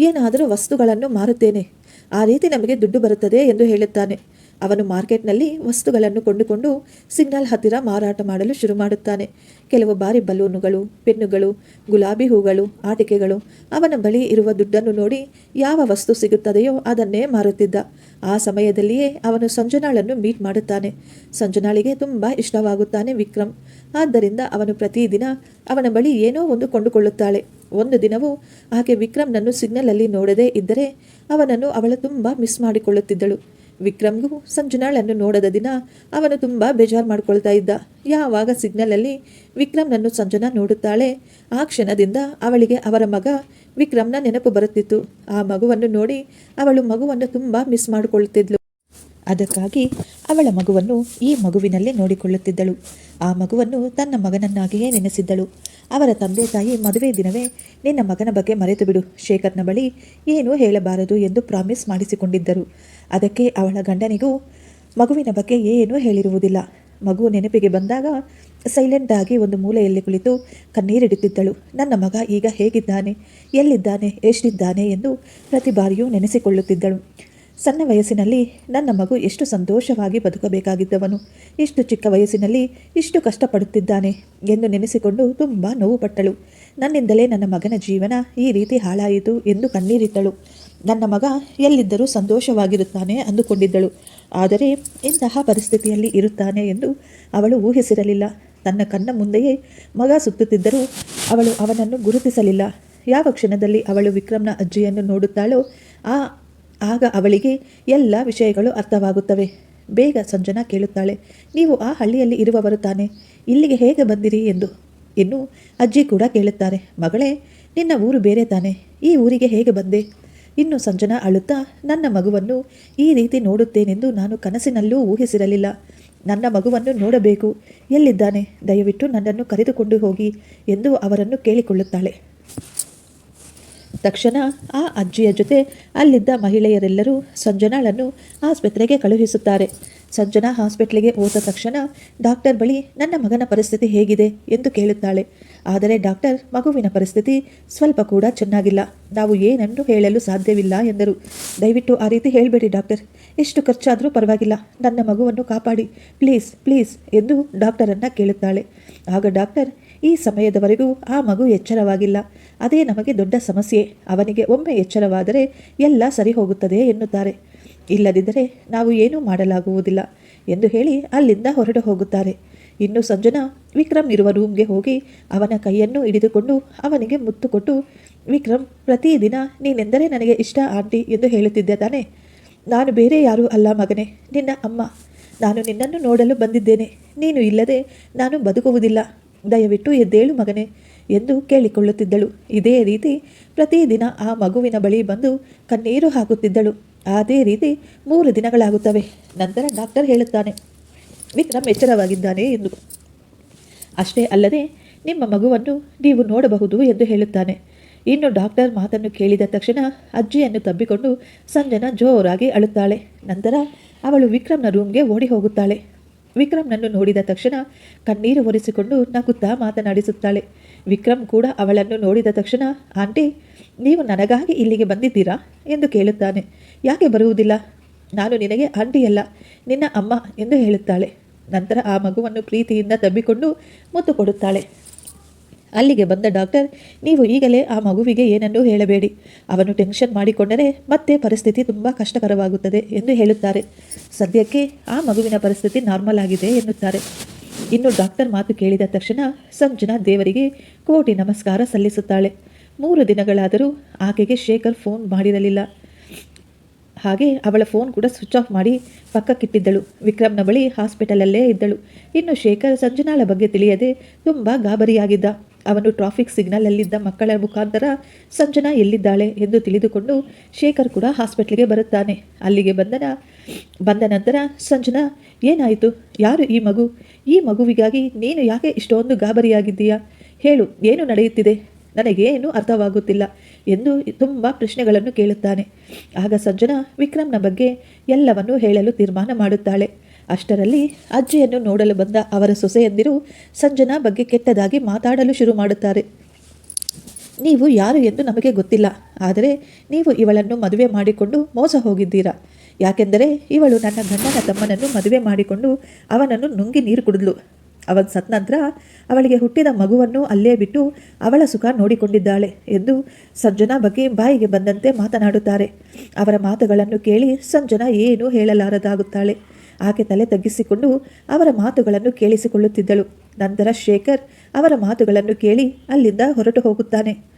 ಏನಾದರೂ ವಸ್ತುಗಳನ್ನು ಮಾರುತ್ತೇನೆ. ಆ ರೀತಿ ನಮಗೆ ದುಡ್ಡು ಬರುತ್ತದೆ ಎಂದು ಹೇಳುತ್ತಾನೆ. ಅವನು ಮಾರ್ಕೆಟ್ನಲ್ಲಿ ವಸ್ತುಗಳನ್ನು ಕೊಂಡುಕೊಂಡು ಸಿಗ್ನಲ್ ಹತ್ತಿರ ಮಾರಾಟ ಮಾಡಲು ಶುರು ಮಾಡುತ್ತಾನೆ. ಕೆಲವು ಬಾರಿ ಬಲೂನುಗಳು, ಪೆನ್ನುಗಳು, ಗುಲಾಬಿ ಹೂಗಳು, ಆಟಿಕೆಗಳು ಅವನ ಬಳಿ ಇರುವ ದುಡ್ಡನ್ನು ನೋಡಿ ಯಾವ ವಸ್ತು ಸಿಗುತ್ತದೆಯೋ ಅದನ್ನೇ ಮಾರುತ್ತಿದ್ದ. ಆ ಸಮಯದಲ್ಲಿಯೇ ಅವನು ಸಂಜನಾಳನ್ನು ಮೀಟ್ ಮಾಡುತ್ತಾನೆ. ಸಂಜನಾಳಿಗೆ ತುಂಬ ಇಷ್ಟವಾಗುತ್ತಾನೆ ವಿಕ್ರಮ್. ಆದ್ದರಿಂದ ಅವನು ಪ್ರತಿದಿನ ಅವನ ಬಳಿ ಏನೋ ಒಂದು ಕೊಂಡುಕೊಳ್ಳುತ್ತಾಳೆ. ಒಂದು ದಿನವೂ ಆಕೆ ವಿಕ್ರಮ್ನನ್ನು ಸಿಗ್ನಲಲ್ಲಿ ನೋಡದೇ ಇದ್ದರೆ ಅವನನ್ನು ಅವಳು ತುಂಬ ಮಿಸ್ ಮಾಡಿಕೊಳ್ಳುತ್ತಿದ್ದಳು. ವಿಕ್ರಮ್ಗೂ ಸಂಜನಾಳನ್ನು ನೋಡದ ದಿನ ಅವನು ತುಂಬ ಬೇಜಾರು ಮಾಡ್ಕೊಳ್ತಾ ಇದ್ದ. ಯಾವಾಗ ಸಿಗ್ನಲಲ್ಲಿ ವಿಕ್ರಮ್ನನ್ನು ಸಂಜನಾ ನೋಡುತ್ತಾಳೆ, ಆ ಕ್ಷಣದಿಂದ ಅವಳಿಗೆ ಅವರ ಮಗ ವಿಕ್ರಮ್ನ ನೆನಪು ಬರುತ್ತಿತ್ತು. ಆ ಮಗುವನ್ನು ನೋಡಿ ಅವಳು ಮಗುವನ್ನು ತುಂಬ ಮಿಸ್ ಮಾಡಿಕೊಳ್ಳುತ್ತಿದ್ಲು ಅದಕ್ಕಾಗಿ ಅವಳ ಮಗುವನ್ನು ಈ ಮಗುವಿನಲ್ಲೇ ನೋಡಿಕೊಳ್ಳುತ್ತಿದ್ದಳು. ಆ ಮಗುವನ್ನು ತನ್ನ ಮಗನನ್ನಾಗಿಯೇ ನೆನೆಸಿದ್ದಳು. ಅವರ ತಂದೆ ತಾಯಿ ಮದುವೆ ದಿನವೇ ನಿನ್ನ ಮಗನ ಬಗ್ಗೆ ಮರೆತು ಬಿಡು. ಶೇಖರ್ನ ಬಳಿ ಏನೂ ಹೇಳಬಾರದು ಎಂದು ಪ್ರಾಮಿಸ್ ಮಾಡಿಸಿಕೊಂಡಿದ್ದರು. ಅದಕ್ಕೆ ಅವಳ ಗಂಡನಿಗೂ ಮಗುವಿನ ಬಗ್ಗೆ ಏನೂ ಹೇಳಿರುವುದಿಲ್ಲ. ಮಗು ನೆನಪಿಗೆ ಬಂದಾಗ ಸೈಲೆಂಟ್ ಆಗಿ ಒಂದು ಮೂಲೆಯಲ್ಲಿ ಕುಳಿತು ಕಣ್ಣೀರಿಡುತ್ತಿದ್ದಳು. ನನ್ನ ಮಗ ಈಗ ಹೇಗಿದ್ದಾನೆ? ಎಲ್ಲಿದ್ದಾನೆ? ಎಷ್ಟಿದ್ದಾನೆ? ಎಂದು ಪ್ರತಿ ಬಾರಿಯೂ ನೆನೆಸಿಕೊಳ್ಳುತ್ತಿದ್ದಳು. ಸಣ್ಣ ವಯಸ್ಸಿನಲ್ಲಿ ನನ್ನ ಮಗು ಎಷ್ಟು ಸಂತೋಷವಾಗಿ ಬದುಕಬೇಕಾಗಿದ್ದವನು, ಇಷ್ಟು ಚಿಕ್ಕ ವಯಸ್ಸಿನಲ್ಲಿ ಇಷ್ಟು ಕಷ್ಟಪಡುತ್ತಿದ್ದಾನೆ ಎಂದು ನೆನೆಸಿಕೊಂಡು ತುಂಬ ನೋವು ಪಟ್ಟಳು. ನನ್ನಿಂದಲೇ ನನ್ನ ಮಗನ ಜೀವನ ಈ ರೀತಿ ಹಾಳಾಯಿತು ಎಂದು ಕಣ್ಣೀರಿಟ್ಟಳು. ನನ್ನ ಮಗ ಎಲ್ಲಿದ್ದರೂ ಸಂತೋಷವಾಗಿರುತ್ತಾನೆ ಅಂದುಕೊಂಡಿದ್ದಳು. ಆದರೆ ಇಂತಹ ಪರಿಸ್ಥಿತಿಯಲ್ಲಿ ಇರುತ್ತಾನೆ ಎಂದು ಅವಳು ಊಹಿಸಿರಲಿಲ್ಲ. ತನ್ನ ಕಣ್ಣ ಮುಂದೆಯೇ ಮಗ ಸುತ್ತುತ್ತಿದ್ದರೂ ಅವಳು ಅವನನ್ನು ಗುರುತಿಸಲಿಲ್ಲ. ಯಾವ ಕ್ಷಣದಲ್ಲಿ ಅವಳು ವಿಕ್ರಮ್ನ ಅಜ್ಜಿಯನ್ನು ನೋಡುತ್ತಾಳೋ ಆ ಆಗ ಅವಳಿಗೆ ಎಲ್ಲ ವಿಷಯಗಳು ಅರ್ಥವಾಗುತ್ತವೆ. ಬೇಗ ಸಂಜನಾ ಕೇಳುತ್ತಾಳೆ, ನೀವು ಆ ಹಳ್ಳಿಯಲ್ಲಿ ಇರುವವರು ತಾನೆ? ಇಲ್ಲಿಗೆ ಹೇಗೆ ಬಂದಿರಿ? ಎಂದು. ಇನ್ನು ಅಜ್ಜಿ ಕೂಡ ಕೇಳುತ್ತಾರೆ, ಮಗಳೇ, ನಿನ್ನ ಊರು ಬೇರೆ ತಾನೆ? ಈ ಊರಿಗೆ ಹೇಗೆ ಬಂದೆ? ಇನ್ನು ಸಂಜನಾ ಅಳುತ್ತಾ, ನನ್ನ ಮಗುವನ್ನು ಈ ರೀತಿ ನೋಡುತ್ತೇನೆಂದು ನಾನು ಕನಸಿನಲ್ಲೂ ಊಹಿಸಿರಲಿಲ್ಲ. ನನ್ನ ಮಗುವನ್ನು ನೋಡಬೇಕು. ಎಲ್ಲಿದ್ದಾನೆ? ದಯವಿಟ್ಟು ನನ್ನನ್ನು ಕರೆದುಕೊಂಡು ಹೋಗಿ ಎಂದು ಅವರನ್ನು ಕೇಳಿಕೊಳ್ಳುತ್ತಾಳೆ. ತಕ್ಷಣ ಆ ಅಜ್ಜಿಯ ಜೊತೆ ಅಲ್ಲಿದ್ದ ಮಹಿಳೆಯರೆಲ್ಲರೂ ಸಂಜನಾಳನ್ನು ಆಸ್ಪತ್ರೆಗೆ ಕಳುಹಿಸುತ್ತಾರೆ. ಸಂಜನಾ ಹಾಸ್ಪಿಟ್ಲಿಗೆ ಹೋದ ತಕ್ಷಣ ಡಾಕ್ಟರ್ ಬಳಿ, ನನ್ನ ಮಗನ ಪರಿಸ್ಥಿತಿ ಹೇಗಿದೆ? ಎಂದು ಕೇಳುತ್ತಾಳೆ. ಆದರೆ ಡಾಕ್ಟರ್, ಮಗುವಿನ ಪರಿಸ್ಥಿತಿ ಸ್ವಲ್ಪ ಕೂಡ ಚೆನ್ನಾಗಿಲ್ಲ. ನಾವು ಏನನ್ನು ಹೇಳಲು ಸಾಧ್ಯವಿಲ್ಲ ಎಂದರು. ದಯವಿಟ್ಟು ಆ ರೀತಿ ಹೇಳಬೇಡಿ ಡಾಕ್ಟರ್. ಎಷ್ಟು ಖರ್ಚಾದರೂ ಪರವಾಗಿಲ್ಲ. ನನ್ನ ಮಗುವನ್ನು ಕಾಪಾಡಿ. ಪ್ಲೀಸ್ ಪ್ಲೀಸ್ ಎಂದು ಡಾಕ್ಟರನ್ನು ಕೇಳುತ್ತಾಳೆ. ಆಗ ಡಾಕ್ಟರ್ ಈ ಸಮಯದವರೆಗೂ ಆ ಮಗು ಎಚ್ಚರವಾಗಿಲ್ಲ. ಅದೇ ನಮಗೆ ದೊಡ್ಡ ಸಮಸ್ಯೆ. ಅವನಿಗೆ ಒಮ್ಮೆ ಎಚ್ಚರವಾದರೆ ಎಲ್ಲ ಸರಿ ಹೋಗುತ್ತದೆ ಎನ್ನುತ್ತಾರೆ. ಇಲ್ಲದಿದ್ದರೆ ನಾವು ಏನೂ ಮಾಡಲಾಗುವುದಿಲ್ಲ ಎಂದು ಹೇಳಿ ಅಲ್ಲಿಂದ ಹೊರಟು ಹೋಗುತ್ತಾರೆ. ಇನ್ನು ಸಂಜನಾ ವಿಕ್ರಮ್ ಇರುವ ರೂಮ್ಗೆ ಹೋಗಿ ಅವನ ಕೈಯನ್ನು ಹಿಡಿದುಕೊಂಡು ಅವನಿಗೆ ಮುತ್ತು ಕೊಟ್ಟು, ವಿಕ್ರಮ್ ಪ್ರತಿದಿನ ನೀನೆಂದರೆ ನನಗೆ ಇಷ್ಟ ಆಂಟಿ ಎಂದು ಹೇಳುತ್ತಿದ್ದೆ ತಾನೆ. ನಾನು ಬೇರೆ ಯಾರೂ ಅಲ್ಲ ಮಗನೇ, ನಿನ್ನ ಅಮ್ಮ. ನಾನು ನಿನ್ನನ್ನು ನೋಡಲು ಬಂದಿದ್ದೇನೆ. ನೀನು ಇಲ್ಲದೆ ನಾನು ಬದುಕುವುದಿಲ್ಲ. ದಯವಿಟ್ಟು ಎದ್ದೇಳು ಮಗನೇ ಎಂದು ಕೇಳಿಕೊಳ್ಳುತ್ತಿದ್ದಳು. ಇದೇ ರೀತಿ ಪ್ರತಿದಿನ ಆ ಮಗುವಿನ ಬಳಿ ಬಂದು ಕಣ್ಣೀರು ಹಾಕುತ್ತಿದ್ದಳು. ಅದೇ ರೀತಿ ಮೂರು ದಿನಗಳಾಗುತ್ತವೆ. ನಂತರ ಡಾಕ್ಟರ್ ಹೇಳುತ್ತಾನೆ ವಿಕ್ರಮ್ ಎಚ್ಚರವಾಗಿದ್ದಾನೆ ಎಂದು. ಅಷ್ಟೇ ಅಲ್ಲದೆ ನಿಮ್ಮ ಮಗುವನ್ನು ನೀವು ನೋಡಬಹುದು ಎಂದು ಹೇಳುತ್ತಾನೆ. ಇನ್ನು ಡಾಕ್ಟರ್ ಮಾತನ್ನು ಕೇಳಿದ ತಕ್ಷಣ ಅಜ್ಜಿಯನ್ನು ತಬ್ಬಿಕೊಂಡು ಸಂಜನಾ ಜೋರಾಗಿ ಅಳುತ್ತಾಳೆ. ನಂತರ ಅವಳು ವಿಕ್ರಮ್ನ ರೂಮ್ಗೆ ಓಡಿ ಹೋಗುತ್ತಾಳೆ. ವಿಕ್ರಮ್ನನ್ನು ನೋಡಿದ ತಕ್ಷಣ ಕಣ್ಣೀರು ಒರೆಸಿಕೊಂಡು ನಗುತ್ತಾ ಮಾತನಾಡಿಸುತ್ತಾಳೆ. ವಿಕ್ರಮ್ ಕೂಡ ಅವಳನ್ನು ನೋಡಿದ ತಕ್ಷಣ, ಆಂಟಿ, ನೀವು ನನಗಾಗಿ ಇಲ್ಲಿಗೆ ಬಂದಿದ್ದೀರಾ? ಎಂದು ಕೇಳುತ್ತಾನೆ. ಯಾಕೆ ಬರುವುದಿಲ್ಲ? ನಾನು ನಿನಗೆ ಆಂಟಿಯಲ್ಲ, ನಿನ್ನ ಅಮ್ಮ ಎಂದು ಹೇಳುತ್ತಾಳೆ. ನಂತರ ಆ ಮಗುವನ್ನು ಪ್ರೀತಿಯಿಂದ ತಬ್ಬಿಕೊಂಡು ಮುತ್ತು ಕೊಡುತ್ತಾಳೆ. ಅಲ್ಲಿಗೆ ಬಂದ ಡಾಕ್ಟರ್, ನೀವು ಈಗಲೇ ಆ ಮಗುವಿಗೆ ಏನನ್ನೂ ಹೇಳಬೇಡಿ. ಅವನು ಟೆನ್ಷನ್ ಮಾಡಿಕೊಂಡರೆ ಮತ್ತೆ ಪರಿಸ್ಥಿತಿ ತುಂಬ ಕಷ್ಟಕರವಾಗುತ್ತದೆ ಎಂದು ಹೇಳುತ್ತಾರೆ. ಸದ್ಯಕ್ಕೆ ಆ ಮಗುವಿನ ಪರಿಸ್ಥಿತಿ ನಾರ್ಮಲ್ ಆಗಿದೆ ಎನ್ನುತ್ತಾರೆ. ಇನ್ನು ಡಾಕ್ಟರ್ ಮಾತು ಕೇಳಿದ ತಕ್ಷಣ ಸಂಜನಾ ದೇವರಿಗೆ ಕೋಟಿ ನಮಸ್ಕಾರ ಸಲ್ಲಿಸುತ್ತಾಳೆ. ಮೂರು ದಿನಗಳಾದರೂ ಆಕೆಗೆ ಶೇಖರ್ ಫೋನ್ ಮಾಡಿರಲಿಲ್ಲ. ಹಾಗೆ ಅವಳ ಫೋನ್ ಕೂಡ ಸ್ವಿಚ್ ಆಫ್ ಮಾಡಿ ಪಕ್ಕಕ್ಕಿಟ್ಟಿದ್ದಳು. ವಿಕ್ರಮ್ನ ಬಳಿ ಹಾಸ್ಪಿಟಲಲ್ಲೇ ಇದ್ದಳು. ಇನ್ನು ಶೇಖರ್ ಸಂಜನಾಳ ಬಗ್ಗೆ ತಿಳಿಯದೆ ತುಂಬ ಗಾಬರಿಯಾಗಿದ್ದ. ಅವನು ಟ್ರಾಫಿಕ್ ಸಿಗ್ನಲಲ್ಲಿದ್ದ ಮಕ್ಕಳ ಮುಖಾಂತರ ಸಂಜನಾ ಎಲ್ಲಿದ್ದಾಳೆ ಎಂದು ತಿಳಿದುಕೊಂಡು ಶೇಖರ್ ಕೂಡ ಹಾಸ್ಪಿಟ್ಲಿಗೆ ಬರುತ್ತಾನೆ. ಅಲ್ಲಿಗೆ ಬಂದನ, ಬಂದ ನಂತರ ಸಂಜನಾ, ಏನಾಯಿತು? ಯಾರು ಈ ಮಗು? ಈ ಮಗುವಿಗಾಗಿ ನೀನು ಯಾಕೆ ಇಷ್ಟೊಂದು ಗಾಬರಿಯಾಗಿದ್ದೀಯಾ? ಹೇಳು, ಏನು ನಡೆಯುತ್ತಿದೆ? ನನಗೇನು ಅರ್ಥವಾಗುತ್ತಿಲ್ಲ ಎಂದು ತುಂಬ ಪ್ರಶ್ನೆಗಳನ್ನು ಕೇಳುತ್ತಾನೆ. ಆಗ ಸಂಜನಾ ವಿಕ್ರಮ್ನ ಬಗ್ಗೆ ಎಲ್ಲವನ್ನೂ ಹೇಳಲು ತೀರ್ಮಾನ ಮಾಡುತ್ತಾಳೆ. ಅಷ್ಟರಲ್ಲಿ ಅಜ್ಜಿಯನ್ನು ನೋಡಲು ಬಂದ ಅವರ ಸೊಸೆಯಂದಿರು ಸಂಜನಾ ಬಗ್ಗೆ ಕೆಟ್ಟದಾಗಿ ಮಾತಾಡಲು ಶುರು ಮಾಡುತ್ತಾರೆ. ನೀವು ಯಾರು ಎಂದು ನಮಗೆ ಗೊತ್ತಿಲ್ಲ. ಆದರೆ ನೀವು ಇವಳನ್ನು ಮದುವೆ ಮಾಡಿಕೊಂಡು ಮೋಸ ಹೋಗಿದ್ದೀರಾ. ಯಾಕೆಂದರೆ ಇವಳು ನನ್ನ ಗಂಡನ ತಮ್ಮನನ್ನು ಮದುವೆ ಮಾಡಿಕೊಂಡು ಅವನನ್ನು ನುಂಗಿ ನೀರು ಕುಡಿದ್ಲು. ಅವನ ಸತ್ ನಂತರ ಅವಳಿಗೆ ಹುಟ್ಟಿದ ಮಗುವನ್ನು ಅಲ್ಲೇ ಬಿಟ್ಟು ಅವಳ ಸುಖ ನೋಡಿಕೊಂಡಿದ್ದಾಳೆ ಎಂದು ಸಂಜನಾ ಬಗ್ಗೆ ಬಾಯಿಗೆ ಬಂದಂತೆ ಮಾತನಾಡುತ್ತಾರೆ. ಅವರ ಮಾತುಗಳನ್ನು ಕೇಳಿ ಸಂಜನಾ ಏನೂ ಹೇಳಲಾರದಾಗುತ್ತಾಳೆ. ಆಕೆ ತಲೆ ತಗ್ಗಿಸಿಕೊಂಡು ಅವರ ಮಾತುಗಳನ್ನು ಕೇಳಿಸಿಕೊಳ್ಳುತ್ತಿದ್ದಳು. ನಂತರ ಶೇಖರ್ ಅವರ ಮಾತುಗಳನ್ನು ಕೇಳಿ ಅಲ್ಲಿಂದ ಹೊರಟು ಹೋಗುತ್ತಾನೆ.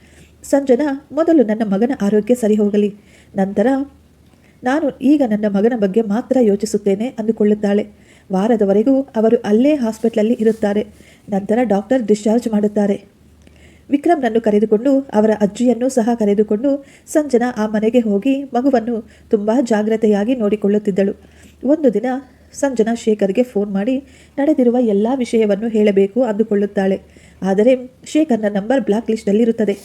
ಸಂಜನಾ, ಮೊದಲು ನನ್ನ ಮಗನ ಆರೋಗ್ಯ ಸರಿ ಹೋಗಲಿ. ನಂತರ ನಾನು ಈಗ ನನ್ನ ಮಗನ ಬಗ್ಗೆ ಮಾತ್ರ ಯೋಚಿಸುತ್ತೇನೆ, ಅಂದುಕೊಳ್ಳುತ್ತಾಳೆ. ವಾರದವರೆಗೂ ಅವರು ಅಲ್ಲೇ ಹಾಸ್ಪಿಟ್ಲಲ್ಲಿ ಇರುತ್ತಾರೆ. ನಂತರ ಡಾಕ್ಟರ್ ಡಿಸ್ಚಾರ್ಜ್ ಮಾಡುತ್ತಾರೆ. ವಿಕ್ರಮ್ನನ್ನು ಕರೆದುಕೊಂಡು ಅವರ ಅಜ್ಜಿಯನ್ನು ಸಹ ಕರೆದುಕೊಂಡು ಸಂಜನಾ ಆ ಮನೆಗೆ ಹೋಗಿ ಮಗುವನ್ನು ತುಂಬ ಜಾಗ್ರತೆಯಾಗಿ ನೋಡಿಕೊಳ್ಳುತ್ತಿದ್ದಳು. ಒಂದು ದಿನ ಸಂಜನಾ ಶೇಖರ್ಗೆ ಫೋನ್ ಮಾಡಿ ನಡೆದಿರುವ ಎಲ್ಲ ವಿಷಯವನ್ನು ಹೇಳಬೇಕು ಅಂದುಕೊಳ್ಳುತ್ತಾಳೆ. ಆದರೆ ಶೇಖರ್ನ ನಂಬರ್ ಬ್ಲಾಕ್ ಲಿಸ್ಟ್ನಲ್ಲಿರುತ್ತದೆ.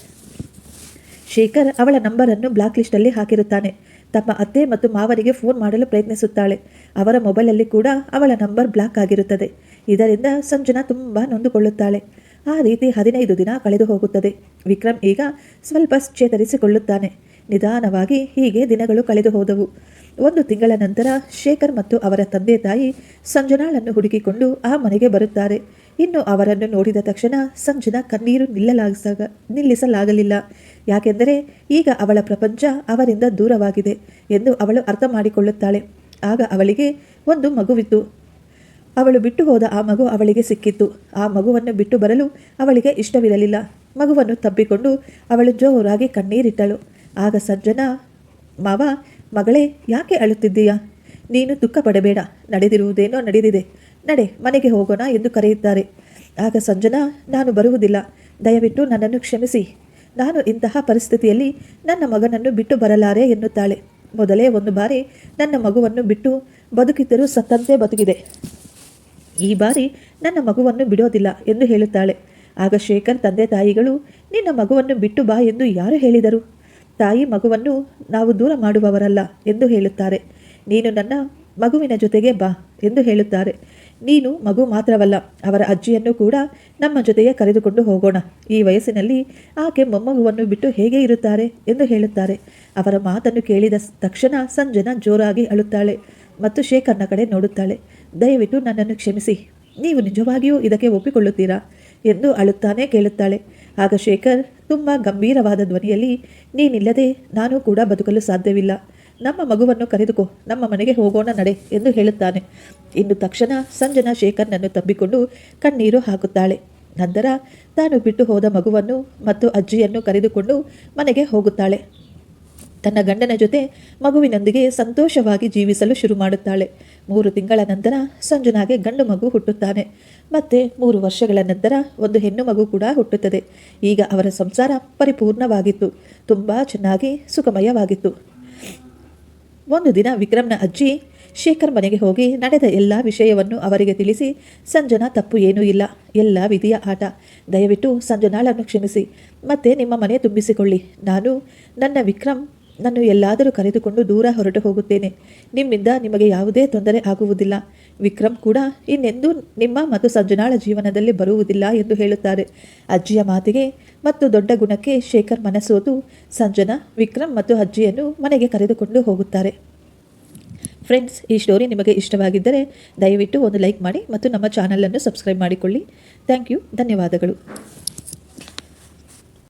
ಶೇಖರ್ ಅವಳ ನಂಬರನ್ನು ಬ್ಲಾಕ್ ಲಿಸ್ಟಲ್ಲಿ ಹಾಕಿರುತ್ತಾನೆ. ತಮ್ಮ ಅತ್ತೆ ಮತ್ತು ಮಾವನಿಗೆ ಫೋನ್ ಮಾಡಲು ಪ್ರಯತ್ನಿಸುತ್ತಾಳೆ. ಅವರ ಮೊಬೈಲಲ್ಲಿ ಕೂಡ ಅವಳ ನಂಬರ್ ಬ್ಲಾಕ್ ಆಗಿರುತ್ತದೆ. ಇದರಿಂದ ಸಂಜನಾ ತುಂಬ ನೊಂದುಕೊಳ್ಳುತ್ತಾಳೆ. ಆ ರೀತಿ ಹದಿನೈದು ದಿನ ಕಳೆದು ಹೋಗುತ್ತದೆ. ವಿಕ್ರಮ್ ಈಗ ಸ್ವಲ್ಪ ಚೇತರಿಸಿಕೊಳ್ಳುತ್ತಾನೆ. ನಿಧಾನವಾಗಿ ಹೀಗೆ ದಿನಗಳು ಕಳೆದು ಹೋದವು. ಒಂದು ತಿಂಗಳ ನಂತರ ಶೇಖರ್ ಮತ್ತು ಅವರ ತಂದೆ ತಾಯಿ ಸಂಜನಾಳನ್ನು ಹುಡುಕಿಕೊಂಡು ಆ ಮನೆಗೆ ಬರುತ್ತಾರೆ. ಇನ್ನು ಅವರನ್ನು ನೋಡಿದ ತಕ್ಷಣ ಸಂಜನಾ ಕಣ್ಣೀರು ನಿಲ್ಲಲಾಗಿಸಾಗ ನಿಲ್ಲಿಸಲಾಗಲಿಲ್ಲ. ಯಾಕೆಂದರೆ ಈಗ ಅವಳ ಪ್ರಪಂಚ ಅವರಿಂದ ದೂರವಾಗಿದೆ ಎಂದು ಅವಳು ಅರ್ಥ ಮಾಡಿಕೊಳ್ಳುತ್ತಾಳೆ. ಆಗ ಅವಳಿಗೆ ಒಂದು ಮಗುವಿತ್ತು. ಅವಳು ಬಿಟ್ಟು ಹೋದ ಆ ಮಗು ಅವಳಿಗೆ ಸಿಕ್ಕಿತ್ತು. ಆ ಮಗುವನ್ನು ಬಿಟ್ಟು ಬರಲು ಅವಳಿಗೆ ಇಷ್ಟವಿರಲಿಲ್ಲ. ಮಗುವನ್ನು ತಬ್ಬಿಕೊಂಡು ಅವಳು ಜೋರಾಗಿ ಕಣ್ಣೀರಿಟ್ಟಳು. ಆಗ ಸಜ್ಜನ, ಮಾವ, ಮಗಳೇ, ಯಾಕೆ ಅಳುತ್ತಿದ್ದೀಯಾ? ನೀನು ದುಃಖ ಪಡಬೇಡ ನಡೆದಿರುವುದೇನೋ ನಡೆದಿದೆ. ನಡೆ, ಮನೆಗೆ ಹೋಗೋಣ ಎಂದು ಕರೆಯುತ್ತಾರೆ. ಆಗ ಸಂಜನಾ ನಾನು ಬರುವುದಿಲ್ಲ. ದಯವಿಟ್ಟು ನನ್ನನ್ನು ಕ್ಷಮಿಸಿ. ನಾನು ಇಂತಹ ಪರಿಸ್ಥಿತಿಯಲ್ಲಿ ನನ್ನ ಮಗನನ್ನು ಬಿಟ್ಟು ಬರಲಾರೆ ಎನ್ನುತ್ತಾಳೆ. ಮೊದಲೇ ಒಂದು ಬಾರಿ ನನ್ನ ಮಗುವನ್ನು ಬಿಟ್ಟು ಬದುಕಿದ್ದರೂ ಸತ್ತಂತೆ ಬದುಕಿದೆ. ಈ ಬಾರಿ ನನ್ನ ಮಗುವನ್ನು ಬಿಡೋದಿಲ್ಲ ಎಂದು ಹೇಳುತ್ತಾಳೆ. ಆಗ ಶೇಖರ್ ತಂದೆ ತಾಯಿಗಳು, ನಿನ್ನ ಮಗುವನ್ನು ಬಿಟ್ಟು ಬಾ ಎಂದು ಯಾರು ಹೇಳಿದರು? ತಾಯಿ ಮಗುವನ್ನು ನಾವು ದೂರ ಮಾಡುವವರಲ್ಲ ಎಂದು ಹೇಳುತ್ತಾರೆ. ನೀನು ನನ್ನ ಮಗುವಿನ ಜೊತೆಗೆ ಬಾ ಎಂದು ಹೇಳುತ್ತಾರೆ. ನೀನು ಮಗು ಮಾತ್ರವಲ್ಲ, ಅವರ ಅಜ್ಜಿಯನ್ನು ಕೂಡ ನಮ್ಮ ಜೊತೆಗೆ ಕರೆದುಕೊಂಡು ಹೋಗೋಣ. ಈ ವಯಸ್ಸಿನಲ್ಲಿ ಆಕೆ ಮೊಮ್ಮಗುವನ್ನು ಬಿಟ್ಟು ಹೇಗೆ ಇರುತ್ತಾರೆ ಎಂದು ಹೇಳುತ್ತಾರೆ. ಅವರ ಮಾತನ್ನು ಕೇಳಿದ ತಕ್ಷಣ ಸಂಜನ ಜೋರಾಗಿ ಅಳುತ್ತಾಳೆ ಮತ್ತು ಶೇಖರ್ನ ಕಡೆ ನೋಡುತ್ತಾಳೆ. ದಯವಿಟ್ಟು ನನ್ನನ್ನು ಕ್ಷಮಿಸಿ, ನೀವು ನಿಜವಾಗಿಯೂ ಇದಕ್ಕೆ ಒಪ್ಪಿಕೊಳ್ಳುತ್ತೀರಾ? ಎಂದು ಅಳುತ್ತಾನೆ ಕೇಳುತ್ತಾಳೆ. ಆಗ ಶೇಖರ್, ತುಂಬ ಗಂಭೀರವಾದ ಧ್ವನಿಯಲ್ಲಿ, ನೀನಿಲ್ಲದೆ ನಾನು ಕೂಡ ಬದುಕಲು ಸಾಧ್ಯವಿಲ್ಲ. ನಮ್ಮ ಮಗುವನ್ನು ಕರೆದುಕೋ, ನಮ್ಮ ಮನೆಗೆ ಹೋಗೋಣ ನಡೆ ಎಂದು ಹೇಳುತ್ತಾನೆ. ಇನ್ನು ತಕ್ಷಣ ಸಂಜನಾ ಶೇಖರ್ನನ್ನು ತಬ್ಬಿಕೊಂಡು ಕಣ್ಣೀರು ಹಾಕುತ್ತಾಳೆ. ನಂತರ ತಾನು ಬಿಟ್ಟು ಹೋದ ಮಗುವನ್ನು ಮತ್ತು ಅಜ್ಜಿಯನ್ನು ಕರೆದುಕೊಂಡು ಮನೆಗೆ ಹೋಗುತ್ತಾಳೆ. ತನ್ನ ಗಂಡನ ಜೊತೆ ಮಗುವಿನೊಂದಿಗೆ ಸಂತೋಷವಾಗಿ ಜೀವಿಸಲು ಶುರು ಮಾಡುತ್ತಾಳೆ. ಮೂರು ತಿಂಗಳ ನಂತರ ಸಂಜುನಾಗೆ ಗಂಡು ಮಗು ಹುಟ್ಟುತ್ತಾನೆ. ಮತ್ತೆ ಮೂರು ವರ್ಷಗಳ ನಂತರ ಒಂದು ಹೆಣ್ಣು ಮಗು ಕೂಡ ಹುಟ್ಟುತ್ತದೆ. ಈಗ ಅವರ ಸಂಸಾರ ಪರಿಪೂರ್ಣವಾಗಿತ್ತು. ತುಂಬ ಚೆನ್ನಾಗಿ ಸುಖಮಯವಾಗಿತ್ತು. ಒಂದು ದಿನ ವಿಕ್ರಮ್ನ ಅಜ್ಜಿ ಶೇಖರ್ ಮನೆಗೆ ಹೋಗಿ ನಡೆದ ಎಲ್ಲ ವಿಷಯವನ್ನು ಅವರಿಗೆ ತಿಳಿಸಿ, ಸಂಜನಾ, ತಪ್ಪು ಏನೂ ಇಲ್ಲ. ಎಲ್ಲ ವಿಧಿಯ ಆಟ. ದಯವಿಟ್ಟು ಸಂಜನಾಳನ್ನು ಕ್ಷಮಿಸಿ. ಮತ್ತೆ ನಿಮ್ಮ ಮನೆ ತುಂಬಿಸಿಕೊಳ್ಳಿ. ನಾನು ನನ್ನ ವಿಕ್ರಮ್ ನಾನು ಎಲ್ಲಾದರೂ ಕರೆದುಕೊಂಡು ದೂರ ಹೊರಟು ಹೋಗುತ್ತೇನೆ. ನಿಮ್ಮಿಂದ ನಿಮಗೆ ಯಾವುದೇ ತೊಂದರೆ ಆಗುವುದಿಲ್ಲ. ವಿಕ್ರಮ್ ಕೂಡ ಇನ್ನೆಂದೂ ನಿಮ್ಮ ಮತ್ತು ಸಂಜನಾಳ ಜೀವನದಲ್ಲಿ ಬರುವುದಿಲ್ಲ ಎಂದು ಹೇಳುತ್ತಾರೆ. ಅಜ್ಜಿಯ ಮಾತಿಗೆ ಮತ್ತು ದೊಡ್ಡ ಗುಣಕ್ಕೆ ಶೇಖರ್ ಮನಸೋತು ಸಂಜನಾ, ವಿಕ್ರಮ್ ಮತ್ತು ಅಜ್ಜಿಯನ್ನು ಮನೆಗೆ ಕರೆದುಕೊಂಡು ಹೋಗುತ್ತಾರೆ. ಫ್ರೆಂಡ್ಸ್, ಈ ಸ್ಟೋರಿ ನಿಮಗೆ ಇಷ್ಟವಾಗಿದ್ದರೆ ದಯವಿಟ್ಟು ಒಂದು ಲೈಕ್ ಮಾಡಿ ಮತ್ತು ನಮ್ಮ ಚಾನಲನ್ನು ಸಬ್ಸ್ಕ್ರೈಬ್ ಮಾಡಿಕೊಳ್ಳಿ. ಥ್ಯಾಂಕ್ ಯು, ಧನ್ಯವಾದಗಳು.